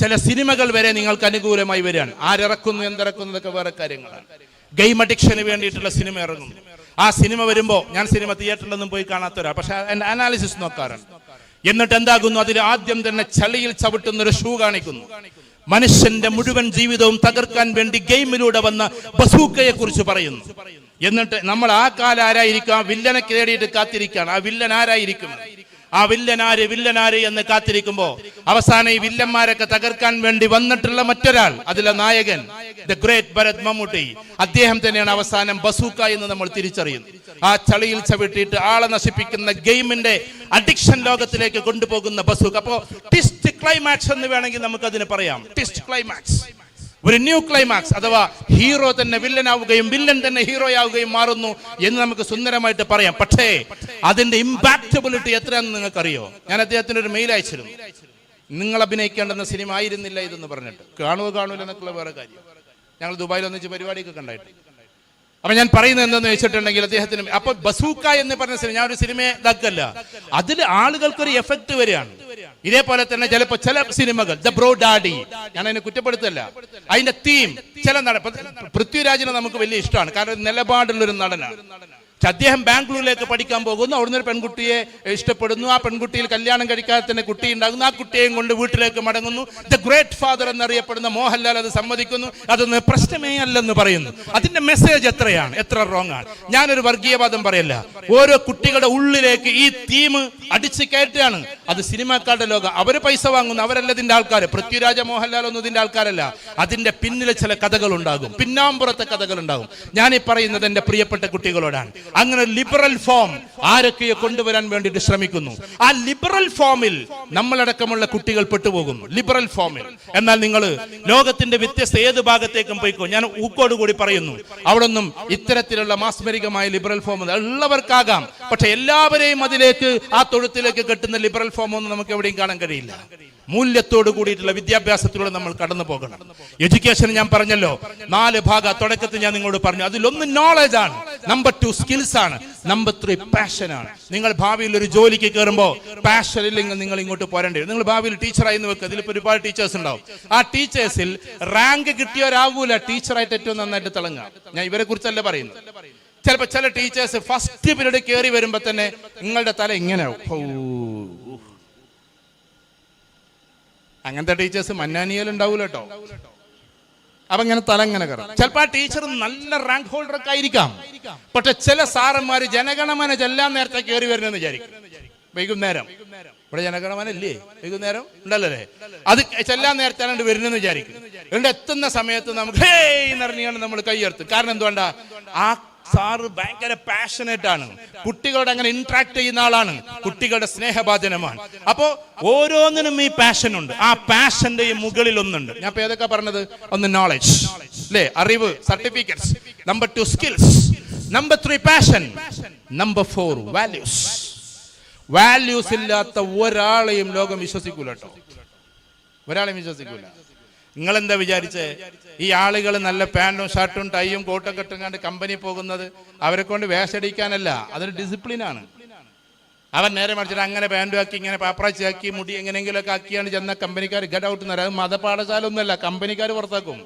ചില സിനിമകൾ വരെ നിങ്ങൾക്ക് അനുകൂലമായി വരികയാണ്. ആരിറക്കുന്നു എന്തിറക്കുന്നു ഇതൊക്കെ വേറെ കാര്യങ്ങളാണ്. ഗെയിം അഡിക്ഷന് വേണ്ടിയിട്ടുള്ള സിനിമ ഇറങ്ങുന്നു. ആ സിനിമ വരുമ്പോൾ ഞാൻ സിനിമ തിയേറ്ററിലൊന്നും പോയി കാണാത്തവരാ. പക്ഷെ എന്റെ അനാലിസിസ് നോക്കാറുണ്ട്. എന്നിട്ട് എന്താകുന്നു? അതിൽ ആദ്യം തന്നെ ചളിയിൽ ചവിട്ടുന്ന ഒരു ഷൂ കാണിക്കുന്നു. മനുഷ്യന്റെ മുഴുവൻ ജീവിതവും തകർക്കാൻ വേണ്ടി ഗെയിമിലൂടെ വന്ന ബസൂക്കയെ കുറിച്ച് പറയുന്നു. എന്നിട്ട് നമ്മൾ ആ കാലം ആരായിരിക്കും ആ വില്ലനെ തേടിയിട്ട് കാത്തിരിക്കുകയാണ്. ആ വില്ലൻ ആരായിരിക്കും? ആ വില്ലനാര് വില്ലനാര് എന്ന് കാത്തിരിക്കുമ്പോ അവസാനം ഈ വില്ലന്മാരൊക്കെ തകർക്കാൻ വേണ്ടി വന്നിട്ടുള്ള മറ്റൊരാൾ അതിലെ നായകൻ ദ ഗ്രേറ്റ് ഭരത് മമ്മൂട്ടി. അദ്ദേഹം തന്നെയാണ് അവസാനം ബസൂക്ക എന്ന് നമ്മൾ തിരിച്ചറിയുന്നത്. ആ ചളിയിൽ ചവിട്ടിയിട്ട് ആളെ നശിപ്പിക്കുന്ന ഗെയിമിന്റെ അഡിക്ഷൻ ലോകത്തിലേക്ക് കൊണ്ടുപോകുന്ന ബസൂക്ക. അപ്പോ ടിസ്റ്റ് ക്ലൈമാക്സ് എന്ന് വേണമെങ്കിൽ നമുക്ക് അതിന് പറയാം. ടിസ്റ്റ് ക്ലൈമാക്സ് ഒരു ന്യൂ ക്ലൈമാക്സ് അഥവാ ഹീറോ തന്നെ വില്ലനാവുകയും വില്ലൻ തന്നെ ഹീറോ ആവുകയും മാറുന്നു എന്ന് നമുക്ക് സുന്ദരമായിട്ട് പറയാം. പക്ഷേ അതിന്റെ ഇമ്പാക്റ്റബിലിറ്റി എത്രയാണെന്ന് നിങ്ങൾക്കറിയോ? ഞാൻ അദ്ദേഹത്തിന് ഒരു മെയിൽ അയച്ചിരുന്നു. നിങ്ങൾ അഭിനയിക്കേണ്ടെന്ന സിനിമ ആയിരുന്നില്ല ഇതെന്ന് പറഞ്ഞിട്ട്. കാണുക കാണൂല എന്നൊക്കെയുള്ള വേറെ കാര്യം. ഞങ്ങൾ ദുബായിൽ ഒന്നിച്ച് പരിപാടിയൊക്കെ കണ്ടായിട്ട്. അപ്പൊ ഞാൻ പറയുന്നത് എന്തെന്ന് വെച്ചിട്ടുണ്ടെങ്കിൽ അദ്ദേഹത്തിന് അപ്പൊ ബസൂക്ക എന്ന് പറഞ്ഞ സിനിമ ഞാൻ ഒരു സിനിമ ഇതാക്കല്ല. അതിൽ ആളുകൾക്ക് ഒരു എഫക്ട് വരികയാണ്. ഇതേപോലെ തന്നെ ചിലപ്പോ ചില സിനിമകൾ ദ ബ്രോ ഡാഡി ഞാൻ അതിനെ കുറ്റപ്പെടുത്തല്ല അതിന്റെ തീം ചില നട പൃഥ്വിരാജിനെ നമുക്ക് വലിയ ഇഷ്ടമാണ്. കാരണം ഒരു നിലപാടുള്ള ഒരു നടനാണ്. പക്ഷെ അദ്ദേഹം ബാംഗ്ലൂരിലേക്ക് പഠിക്കാൻ പോകുന്നു. അവിടുന്ന് ഒരു പെൺകുട്ടിയെ ഇഷ്ടപ്പെടുന്നു. ആ പെൺകുട്ടിയിൽ കല്യാണം കഴിക്കാതെ തന്നെ കുട്ടി ഉണ്ടാകുന്നു. ആ കുട്ടിയെയും കൊണ്ട് വീട്ടിലേക്ക് മടങ്ങുന്നു. ദ ഗ്രേറ്റ് ഫാദർ എന്നറിയപ്പെടുന്ന മോഹൻലാൽ അത് സമ്മതിക്കുന്നു. അതൊന്ന് പ്രശ്നമേ അല്ലെന്ന് പറയുന്നു. അതിന്റെ മെസ്സേജ് എത്രയാണ്? എത്ര റോങ് ആണ്? ഞാനൊരു വർഗീയവാദം പറയല്ല. ഓരോ കുട്ടികളുടെ ഉള്ളിലേക്ക് ഈ തീം അടിച്ചു കയറ്റുകയാണ്. അത് സിനിമാക്കാരുടെ ലോകം. അവർ പൈസ വാങ്ങുന്നു. അവരല്ല ഇതിന്റെ ആൾക്കാർ പൃഥ്വിരാജ മോഹൻലാൽ ഒന്നും ഇതിന്റെ ആൾക്കാരല്ല. അതിന്റെ പിന്നിലെ ചില കഥകൾ ഉണ്ടാകും. പിന്നാമ്പുറത്തെ കഥകൾ ഉണ്ടാകും. ഞാൻ ഈ പറയുന്നത് എന്റെ പ്രിയപ്പെട്ട കുട്ടികളോടാണ്. അങ്ങനെ ലിബറൽ ഫോം ആരൊക്കെയെ കൊണ്ടുവരാൻ വേണ്ടിയിട്ട് ശ്രമിക്കുന്നു. ആ ലിബറൽ ഫോമിൽ നമ്മളടക്കമുള്ള കുട്ടികൾ പെട്ടുപോകുന്നു. ലിബറൽ ഫോമിൽ എന്നാൽ നിങ്ങൾ ലോകത്തിന്റെ വ്യത്യസ്ത ഏത് ഭാഗത്തേക്കും പോയിക്കോ. ഞാൻ ഊക്കോട് കൂടി പറയുന്നു. അവിടെ ഒന്നും ഇത്തരത്തിലുള്ള മാസ്മരികമായ ലിബറൽ ഫോം ഉള്ളവർക്കാകാം. പക്ഷെ എല്ലാവരെയും അതിലേക്ക് ആ തൊഴുത്തിലേക്ക് കെട്ടുന്ന ലിബറൽ ഫോം ഒന്നും നമുക്ക് എവിടെയും കാണാൻ കഴിയില്ല. മൂല്യത്തോട് കൂടിയിട്ടുള്ള വിദ്യാഭ്യാസത്തിലൂടെ നമ്മൾ കടന്നു പോകണം. എഡ്യൂക്കേഷൻ ഞാൻ പറഞ്ഞല്ലോ. നാല് ഭാഗ തുടക്കത്തിൽ ഞാൻ നിങ്ങളോട് പറഞ്ഞു. അതിലൊന്ന് നോളജ് ആണ്. നമ്പർ ടു സ്കിൽസ് ആണ്. നമ്പർ ത്രീ പാഷൻ ആണ്. നിങ്ങൾ ഭാവിയിൽ ഒരു ജോലിക്ക് കയറുമ്പോൾ പാഷൻ ഇല്ലെങ്കിൽ നിങ്ങൾ ഇങ്ങോട്ട് പോരേണ്ടി. വരും നിങ്ങൾ ഭാവിയിൽ ടീച്ചറായി വെക്കുക ഇതിലിപ്പോൾ ഒരുപാട് ടീച്ചേഴ്സ് ഉണ്ടാവും. ആ ടീച്ചേഴ്സിൽ റാങ്ക് കിട്ടിയവരാകൂല ടീച്ചറായിട്ട് ഏറ്റവും നന്നായിട്ട് തിളങ്ങുക. ഞാൻ ഇവരെ കുറിച്ചല്ല പറയുന്നത്. ചിലപ്പോൾ ചില ടീച്ചേഴ്സ് ഫസ്റ്റ് പീരീഡ് കയറി വരുമ്പോൾ തന്നെ നിങ്ങളുടെ തല ഇങ്ങനെ ആവും. അങ്ങനത്തെ ടീച്ചേഴ്സ് മന്നാനിയൽ ഉണ്ടാവൂല കേട്ടോ അപ്പൊ ഇങ്ങനെ തല ഇങ്ങനെ കയറും. ചിലപ്പോൾ ആ ടീച്ചർ നല്ല റാങ്ക് ഹോൾഡർ ഒക്കെ ആയിരിക്കാം. പക്ഷെ ചില സാറന്മാര് ജനഗണമന ചെല്ലാൻ നേരത്തെ കയറി വരുന്നെന്ന് വിചാരിക്കും. വൈകുന്നേരം. ഇവിടെ ജനഗണമന ഇല്ലേ വൈകുന്നേരം? ഉണ്ടല്ലേ അത് ചെല്ലാൻ നേരത്താണ് വരുന്നെന്ന് വിചാരിക്കും. എന്നിട്ട് എത്തുന്ന സമയത്ത് നമുക്ക് ഹേ എന്നറിഞ്ഞാണ് നമ്മൾ കൈയ്യർത്തും കാരണം എന്തുകൊണ്ടാ? ആ സാറ് ഭയങ്കര പാഷനേറ്റ് ആണ്. കുട്ടികളോട് അങ്ങനെ ഇന്ററാക്ട് ചെയ്യുന്ന ആളാണ്. കുട്ടികളുടെ സ്നേഹഭാജനമാണ്. അപ്പോ ഓരോന്നിനും ഈ പാഷൻ ഉണ്ട്. ആ പാഷന്റെ മുകളിൽ ഒന്നുണ്ട്. ഞാൻ ഇപ്പൊ ഏതൊക്കെ പറഞ്ഞത്? ഒന്ന് നോളജ് അല്ലേ അറിവ് certificates number two skills number three passion number four values values ഇല്ലാത്ത ഒരാളെയും ലോകം വിശ്വസിക്കൂല ഒരാളെയും വിശ്വസിക്കൂല. നിങ്ങൾ എന്താ വിചാരിച്ചേ? ഈ ആളുകൾ നല്ല പാന്റും ഷർട്ടും ടൈയും കോട്ടൊക്കെ ഇട്ടുകൊണ്ട് കമ്പനി പോകുന്നത് അവരെ കൊണ്ട് വേഷടിക്കാനല്ല. അതൊരു ഡിസിപ്ലിനാണ് അവൻ നേരെ മറിച്ചിട്ട് അങ്ങനെ പാന്റും ആക്കി ഇങ്ങനെ പാപ്പറാച്ചി ആക്കി മുടി എങ്ങനെയെങ്കിലുമൊക്കെ ആക്കിയാണ് ചെന്ന കമ്പനിക്കാർ ഗഡ് ഔട്ട് പറയും. അത് മതപാഠശാല കമ്പനിക്കാർ പുറത്താക്കും.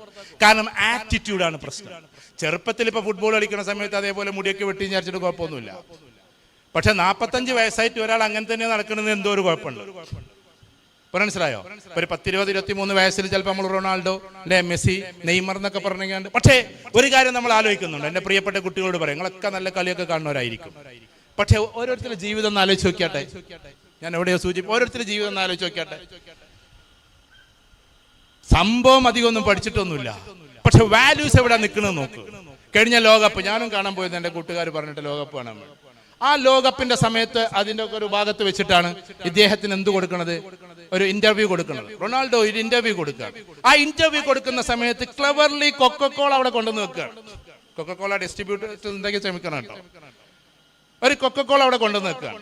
കാരണം ആറ്റിറ്റ്യൂഡാണ് പ്രശ്നം. ചെറുപ്പത്തിൽ ഇപ്പൊ ഫുട്ബോൾ കളിക്കുന്ന സമയത്ത് അതേപോലെ മുടിയൊക്കെ വെട്ടി വിചാരിച്ചിട്ട് കുഴപ്പമൊന്നുമില്ല. പക്ഷെ നാൽപ്പത്തഞ്ച് വയസ്സായിട്ട് ഒരാൾ അങ്ങനെ തന്നെ നടക്കുന്നത് എന്തോ ഒരു കുഴപ്പമുണ്ട്. മനസ്സിലായോ? ഒരു പത്തിരുപത് ഇരുപത്തി മൂന്ന് വയസ്സിൽ ചിലപ്പോൾ നമ്മൾ റൊണാൾഡോ അല്ലെ മെസ്സി നെയ്മർ എന്നൊക്കെ പറഞ്ഞുകൊണ്ട് പക്ഷേ ഒരു കാര്യം നമ്മൾ ആലോചിക്കുന്നുണ്ട്. എന്റെ പ്രിയപ്പെട്ട കുട്ടികളോട് പറയും. നിങ്ങളൊക്കെ നല്ല കളിയൊക്കെ കാണുന്നവരായിരിക്കും. പക്ഷേ ഓരോരുത്തരുടെ ജീവിതം ഒന്ന് ആലോചിച്ച് നോക്കിയാട്ടെ. ഞാൻ എവിടെയോ സൂചി ഓരോരുത്തരുടെ ജീവിതം ഒന്ന് ആലോചിച്ച് നോക്കിയാട്ടെ. സംഭവം അധികം ഒന്നും പഠിച്ചിട്ടൊന്നുമില്ല. പക്ഷെ വാല്യൂസ് എവിടെ നിൽക്കുന്നത് നോക്ക്. കഴിഞ്ഞ ലോകകപ്പ് ഞാനും കാണാൻ പോയത് എന്റെ കൂട്ടുകാർ പറഞ്ഞിട്ട് ലോകകപ്പ് കാണാൻ പോയി. ആ ലോകകപ്പിന്റെ സമയത്ത് അതിന്റെ ഒരു ഭാഗത്ത് വെച്ചിട്ടാണ് ഇദ്ദേഹത്തിന് എന്ത് കൊടുക്കുന്നത് ഒരു ഇന്റർവ്യൂ കൊടുക്കുന്നത് റൊണാൾഡോ ഒരു ഇന്റർവ്യൂ കൊടുക്കുക. ആ ഇന്റർവ്യൂ കൊടുക്കുന്ന സമയത്ത് ക്ലവർലി കൊക്കക്കോള അവിടെ കൊണ്ടുവന്ന് വെക്കുകയാണ് കൊക്കക്കോള ഡിസ്ട്രിബ്യൂട്ടർ ഉണ്ടെങ്കിൽ ക്ഷമിക്കണം കേട്ടോ? ഒരു കൊക്കക്കോള അവിടെ കൊണ്ടുവന്ന് വെക്കുകയാണ്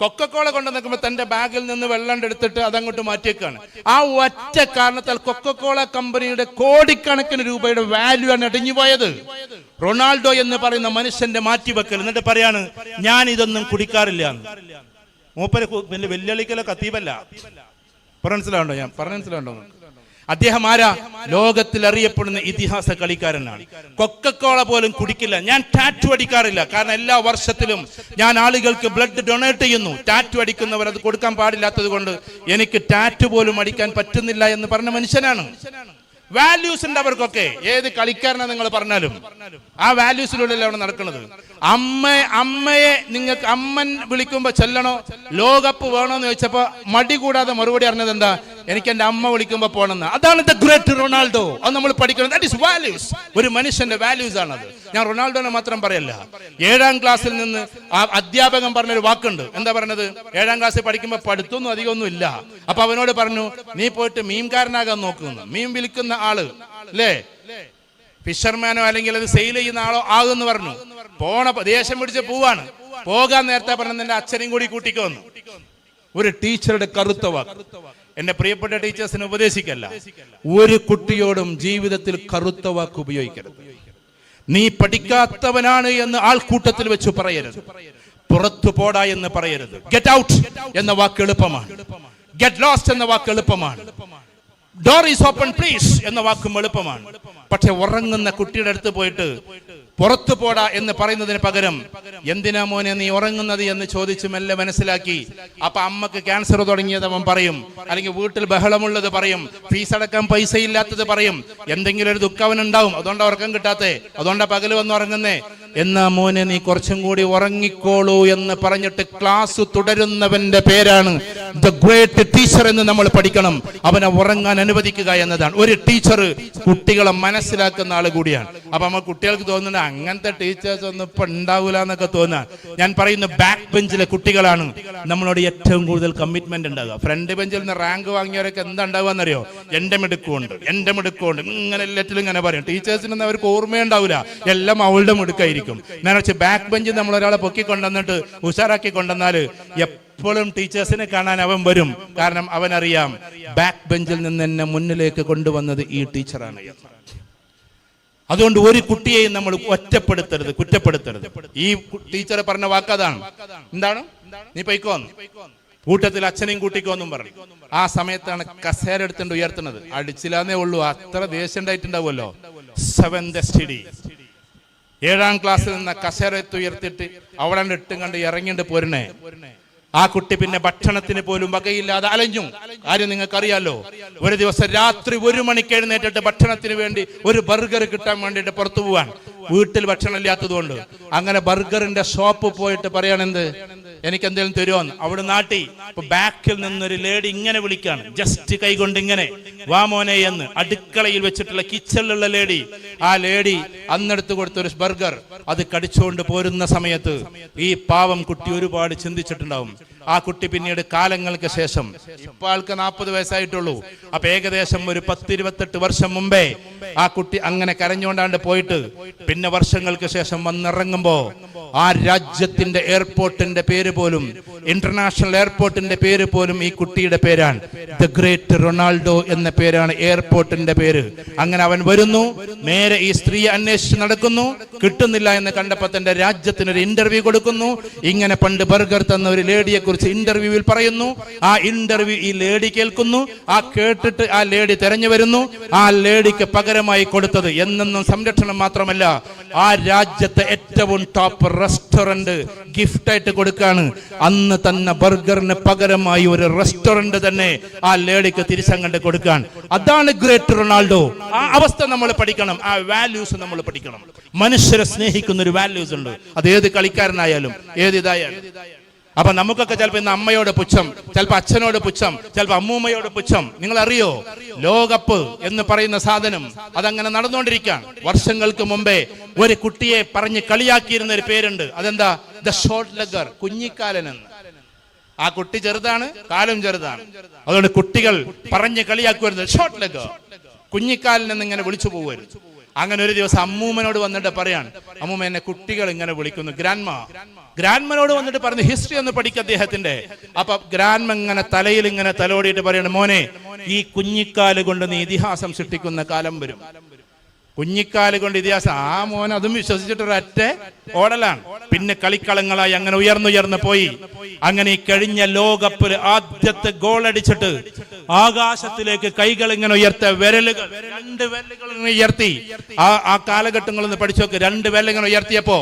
കൊക്കക്കോള കൊണ്ട് നിൽക്കുമ്പോൾ തന്റെ ബാഗിൽ നിന്ന് വെള്ളം എടുത്തിട്ട് അതങ്ങോട്ട് മാറ്റിയേക്കാണ്. ആ ഒറ്റ കാരണത്താൽ കൊക്കക്കോള കമ്പനിയുടെ കോടിക്കണക്കിന് രൂപയുടെ വാല്യൂ ആണ് ഇടിഞ്ഞു പോയത് റൊണാൾഡോ എന്ന് പറയുന്ന മനുഷ്യന്റെ മാറ്റിവെക്കൽ. എന്നിട്ട് പറയാണ് ഞാൻ ഇതൊന്നും കുടിക്കാറില്ല. മൂപ്പര് പിന്നെ വെല്ലുവിളിക്കലോ കത്തീപല്ല മനസ്സിലാവുണ്ടോ ഞാൻ? പറഞ്ഞ മനസ്സിലാവുണ്ടോ? അദ്ദേഹം ആരാ ലോകത്തിൽ അറിയപ്പെടുന്ന ഇതിഹാസ കളിക്കാരനാണ്. കൊക്കക്കോള പോലും കുടിക്കില്ല. ഞാൻ ടാറ്റു അടിക്കാറില്ല. കാരണം എല്ലാ വർഷത്തിലും ഞാൻ ആളുകൾക്ക് ബ്ലഡ് ഡൊണേറ്റ് ചെയ്യുന്നു. ടാറ്റു അടിക്കുന്നവർ അത് കൊടുക്കാൻ പാടില്ലാത്തത് കൊണ്ട് എനിക്ക് ടാറ്റു പോലും അടിക്കാൻ പറ്റുന്നില്ല എന്ന് പറഞ്ഞ മനുഷ്യനാണ്. വാല്യൂസ് ഉണ്ട് അവർക്കൊക്കെ. ഏത് കളിക്കാരനാ നിങ്ങൾ പറഞ്ഞാലും. ആ വാല്യൂസിലൂടെ അവിടെ നടക്കുന്നത്. അമ്മ അമ്മയെ നിങ്ങൾക്ക് അമ്മൻ വിളിക്കുമ്പോ ചെല്ലണോ? ലോകകപ്പ് വേണോന്ന് ചോദിച്ചപ്പോ മടി കൂടാതെ മറുപടി അറിഞ്ഞത് എന്താ എനിക്ക് എന്റെ അമ്മ വിളിക്കുമ്പോ പോണെന്ന്. അതാണ് ദ ഗ്രേറ്റ് റൊണാൾഡോ അത് നമ്മൾ പഠിക്കണം. ദാറ്റ് ഇസ് വാല്യൂസ് ഒരു മനുഷ്യന്റെ വാല്യൂസ് ആണത്. ഞാൻ റൊണാൾഡോനെ മാത്രം പറയല്ല. ഏഴാം ക്ലാസ്സിൽ നിന്ന് ആ അധ്യാപകൻ പറഞ്ഞൊരു വാക്കുണ്ട്. എന്താ പറഞ്ഞത്? ഏഴാം ക്ലാസ്സിൽ പഠിക്കുമ്പോൾ പഠിത്തമൊന്നും അധികമൊന്നും ഇല്ല അപ്പൊ അവനോട് പറഞ്ഞു നീ പോയിട്ട് മീൻകാരനാകാൻ നോക്കുന്നു. മീൻ വിൽക്കുന്ന ആൾ. അല്ലേ ഫിഷർമാനോ അല്ലെങ്കിൽ അത് സെയിൽ ചെയ്യുന്ന ആളോ ആകുമെന്ന് പറഞ്ഞു. പോണ ദേശം പിടിച്ച് പോവാണ്. പോകാൻ നേരത്തെ പറഞ്ഞ നിന്റെ കൂടി കൂട്ടിക്കോന്നു ഒരു ടീച്ചറുടെ കറുത്ത വാക്ക്. എന്റെ പ്രിയപ്പെട്ട ടീച്ചേഴ്സിനെ ഉപദേശിക്കല്ല. ഒരു കുട്ടിയോടും ജീവിതത്തിൽ കറുത്ത വാക്ക് ഉപയോഗിക്കരുത്. നീ പഠിക്കാത്തവനാണ് എന്ന് ആൾക്കൂട്ടത്തിൽ വെച്ച് പറയരുത്. പുറത്തു പോടാ എന്ന് പറയരുത്. ഗെറ്റ് ഔട്ട് എന്ന വാക്ക് എളുപ്പമാണ്. ഗെറ്റ് ലോസ്റ്റ് എന്ന വാക്ക് എളുപ്പമാണ്. ഡോർ ഈസ് ഓപ്പൺ പ്ലീസ് എന്ന വാക്കും എളുപ്പമാണ്. പക്ഷെ ഉറങ്ങുന്ന കുട്ടിയുടെ അടുത്ത് പോയിട്ട് പുറത്തു പോടാ എന്ന് പറയുന്നതിന് പകരം എന്തിനാ മോനെ നീ ഉറങ്ങുന്നത് എന്ന് ചോദിച്ചു മെല്ലെ മനസ്സിലാക്കി. അപ്പൊ അമ്മയ്ക്ക് ക്യാൻസർ തുടങ്ങിയത് അവൻ പറയും. അല്ലെങ്കിൽ വീട്ടിൽ ബഹളമുള്ളത് പറയും. ഫീസ് അടക്കാൻ പൈസ ഇല്ലാത്തത് പറയും. എന്തെങ്കിലും ഒരു ദുഃഖം അവനുണ്ടാവും. അതുകൊണ്ട് ഉറക്കം കിട്ടാത്തേ. അതുകൊണ്ടാ പകൽ വന്ന് ഉറങ്ങുന്നേ. എന്നാ മോനെ നീ കുറച്ചും കൂടി ഉറങ്ങിക്കോളൂ എന്ന് പറഞ്ഞിട്ട് ക്ലാസ് തുടരുന്നവന്റെ പേരാണ് ദ ഗ്രേറ്റ് ടീച്ചർ എന്ന് നമ്മൾ പഠിക്കണം. അവനെ ഉറങ്ങാൻ അനുവദിക്കുക എന്നതാണ്. ഒരു ടീച്ചർ കുട്ടികളെ മനസ്സിലാക്കുന്ന ആൾ കൂടിയാണ്. അപ്പൊ നമ്മൾ കുട്ടികൾക്ക് തോന്നുന്നത് അങ്ങനത്തെ ടീച്ചേഴ്സ് ഒന്നും ഇപ്പൊ ഉണ്ടാവൂല എന്നൊക്കെ തോന്നാൻ ഞാൻ പറയുന്ന ബാക്ക് ബെഞ്ചിലെ കുട്ടികളാണ് നമ്മളോട് ഏറ്റവും കൂടുതൽ കമ്മിറ്റ്മെന്റ് ഉണ്ടാകുക ഫ്രണ്ട് ബെഞ്ചിൽ നിന്ന് റാങ്ക് വാങ്ങിയവരൊക്കെ എന്താ ഉണ്ടാവുക എന്നറിയോ എന്റെ മിടുക്കുണ്ട് എന്റെ മിടുക്കുണ്ട്. ഇങ്ങനെ എല്ലാറ്റിലും ഇങ്ങനെ പറയും. ടീച്ചേഴ്സിനൊന്നും അവർക്ക് ഓർമ്മയുണ്ടാവില്ല എല്ലാം അവളുടെ മിടുക്കായിരിക്കും. ഞാൻ വെച്ച് ബാക്ക് ബെഞ്ച് നമ്മൾ ഒരാളെ പൊക്കി കൊണ്ടുവന്നിട്ട് ഉഷാറാക്കി കൊണ്ടുവന്നാൽ എപ്പോഴും ടീച്ചേഴ്സിനെ കാണാൻ അവൻ വരും. കാരണം അവൻ അറിയാം ബാക്ക് ബെഞ്ചിൽ നിന്ന് എന്നെ മുന്നിലേക്ക് കൊണ്ടുവന്നത് ഈ ടീച്ചറാണ്. അതുകൊണ്ട് ഒരു കുട്ടിയെയും നമ്മൾ ഒറ്റപ്പെടുത്തരുത് കുറ്റപ്പെടുത്തരുത്. ഈ ടീച്ചർ പറഞ്ഞ വാക്കതാണ് എന്താണ്? നീ പൈക്കോ കൂട്ടത്തിൽ അച്ഛനെയും കൂട്ടിക്കോന്നും പറഞ്ഞു. ആ സമയത്താണ് കസേര എടുത്തുകൊണ്ട് ഉയർത്തുന്നത്. അടിച്ചില്ലാന്നേ ഉള്ളൂ. അത്ര ദേഷ്യം ഉണ്ടായിട്ടുണ്ടാവുമല്ലോ. സെവന്ത് സ്റ്റഡി ഏഴാം ക്ലാസ്സിൽ നിന്ന് കസേരത്ത് ഉയർത്തിട്ട് അവിടെ ഇട്ടും കണ്ട് ഇറങ്ങിണ്ട് പോരണേ ആ കുട്ടി പിന്നെ ഭക്ഷണത്തിന് പോലും വകയില്ലാതെ അലഞ്ഞു. കാര്യം നിങ്ങൾക്കറിയാലോ ഒരു ദിവസം രാത്രി ഒരു മണിക്ക് എഴുന്നേറ്റിട്ട് ഭക്ഷണത്തിന് വേണ്ടി ഒരു ബർഗർ കിട്ടാൻ വേണ്ടിയിട്ട് പുറത്തു പോവാൻ. വീട്ടിൽ ഭക്ഷണം ഇല്ലാത്തതുകൊണ്ട്. അങ്ങനെ ബർഗറിന്റെ ഷോപ്പ് പോയിട്ട് പറയണെന്ത്? എനിക്ക് എന്തെങ്കിലും തരുമോ അവിടെ നാട്ടി. ഇപ്പൊ ബാക്കിൽ നിന്നൊരു ലേഡി ഇങ്ങനെ വിളിക്കാണ്. ജസ്റ്റ് കൈകൊണ്ട് ഇങ്ങനെ വാ മോനെ എന്ന്. അടുക്കളയിൽ വെച്ചിട്ടുള്ള കിച്ചണിലുള്ള ലേഡി. ആ ലേഡി അന്നെടുത്ത് കൊടുത്ത ഒരു ബർഗർ. അത് കടിച്ചുകൊണ്ട് പോരുന്ന സമയത്ത് ഈ പാവം കുട്ടി ഒരുപാട് ചിന്തിച്ചിട്ടുണ്ടാവും. ആ കുട്ടി പിന്നീട് കാലങ്ങൾക്ക് ശേഷം ഇപ്പൊ ആൾക്ക് നാൽപ്പത് വയസ്സായിട്ടുള്ളൂ. അപ്പൊ ഏകദേശം ഒരു പത്തിരുപത്തെട്ട് വർഷം മുമ്പേ ആ കുട്ടി അങ്ങനെ കരഞ്ഞുകൊണ്ടാണ്ട് പോയിട്ട് പിന്നെ വർഷങ്ങൾക്ക് ശേഷം വന്നിറങ്ങുമ്പോ ആ രാജ്യത്തിന്റെ എയർപോർട്ടിന്റെ പേര് പോലും ഇന്റർനാഷണൽ എയർപോർട്ടിന്റെ പേര് പോലും ഈ കുട്ടിയുടെ പേരാണ്. ദ ഗ്രേറ്റ് റൊണാൾഡോ എന്ന പേരാണ് എയർപോർട്ടിന്റെ പേര്. അങ്ങനെ അവൻ വരുന്നു നേരെ ഈ സ്ത്രീയെ അന്വേഷിച്ച് നടക്കുന്നു. കിട്ടുന്നില്ല എന്ന് കണ്ടപ്പോ തന്റെ രാജ്യത്തിന് ഒരു ഇന്റർവ്യൂ കൊടുക്കുന്നു. ഇങ്ങനെ പണ്ട് ബർഗർ തന്ന ഒരു ലേഡിയെ കുറിച്ച് ഇന്റർവ്യൂവിൽ പറയുന്നു. ആ ഇന്റർവ്യൂ ഈ ലേഡി കേൾക്കുന്നു. ആ കേട്ടിട്ട് ആ ലേഡി തെരഞ്ഞു വരുന്നു. ആ ലേഡിക്ക് പകരമായി കൊടുത്തത് എന്നെന്നും സംരക്ഷണം മാത്രമല്ല ആ രാജ്യത്തെ ഏറ്റവും ടോപ്പ് റെസ്റ്റോറന്റ് ഗിഫ്റ്റ് ആയിട്ട് കൊടുക്കാണ്. അന്ന് തന്നെ ബർഗറിന് പകരമായി ഒരു റെസ്റ്റോറന്റ് തന്നെ ആ ലേഡിക്ക് തിരിച്ചങ്ങണ്ട് കൊടുക്കാൻ. അതാണ് ഗ്രേറ്റ് റൊണാൾഡോ. ആ അവസ്ഥ നമ്മൾ പഠിക്കണം. ആ വാല്യൂസ് നമ്മൾ പഠിക്കണം. മനുഷ്യരെ സ്നേഹിക്കുന്ന ഒരു വാല്യൂസ് ഉണ്ട്. അത് ഏത് കളിക്കാരനായാലും ഏത് ഇതായാലും അപ്പൊ നമുക്കൊക്കെ ചിലപ്പോ ഇന്ന് അമ്മയോട് പുച്ഛം ചിലപ്പോ അച്ഛനോട് പുച്ഛം ചിലപ്പോ അമ്മൂമ്മയോട് പുച്ഛം. നിങ്ങൾ അറിയോ ലോകകപ്പ് എന്ന് പറയുന്ന സാധനം അതങ്ങനെ നടന്നുകൊണ്ടിരിക്കുകയാണ്. വർഷങ്ങൾക്ക് മുമ്പേ ഒരു കുട്ടിയെ പറഞ്ഞ് കളിയാക്കിയിരുന്ന ഒരു പേരുണ്ട്. അതെന്താ? ദ ഷോർട്ട് ലെഗർ കുഞ്ഞിക്കാലൻ എന്ന്. ആ കുട്ടി ചെറുതാണ് കാലും ചെറുതാണ്. അതുകൊണ്ട് കുട്ടികൾ പറഞ്ഞ് കളിയാക്കുമായിരുന്നു ഷോർട്ട് ലെഗർ കുഞ്ഞിക്കാലൻ എന്ന് ഇങ്ങനെ വിളിച്ചു പോകുമായിരുന്നു അങ്ങനെ ഒരു ദിവസം അമ്മൂമ്മനോട് വന്നിട്ട് പറയാണ് അമ്മൂമ്മ എന്നെ കുട്ടികൾ ഇങ്ങനെ വിളിക്കുന്നു. ഗ്രാൻമ ഗ്രാൻഡ്മനോട് വന്നിട്ട് പറഞ്ഞു ഹിസ്റ്ററി ഒന്ന് പഠിക്ക അദ്ദേഹത്തിന്റെ. അപ്പൊ ഗ്രാൻഡ്മ ഇങ്ങനെ തലയിൽ ഇങ്ങനെ തലോടിയിട്ട് പറയാണ് മോനെ ഈ കുഞ്ഞിക്കാൽ കൊണ്ട് നീ ഇതിഹാസം സൃഷ്ടിക്കുന്ന കാലം വരും. കുഞ്ഞിക്കാൽ കൊണ്ട് ഇതിഹാസം. ആ മോൻ അതും വിശ്വസിച്ചിട്ട് ഒരൊറ്റ ഓടലാണ്. പിന്നെ കളിക്കളങ്ങളായി അങ്ങനെ ഉയർന്നുയർന്ന് പോയി. അങ്ങനെ ഈ കഴിഞ്ഞ ലോകകപ്പിൽ ആദ്യത്തെ ഗോൾ അടിച്ചിട്ട് ആകാശത്തിലേക്ക് കൈകൾ ഇങ്ങനെ ഉയർത്ത വിരലുകൾ രണ്ട് വിരലുകൾ ഉയർത്തി. ആ ആ കാലഘട്ടങ്ങളിൽ നിന്ന് പഠിച്ചോക്ക് രണ്ട് വിരൽ ഇങ്ങനെ ഉയർത്തിയപ്പോ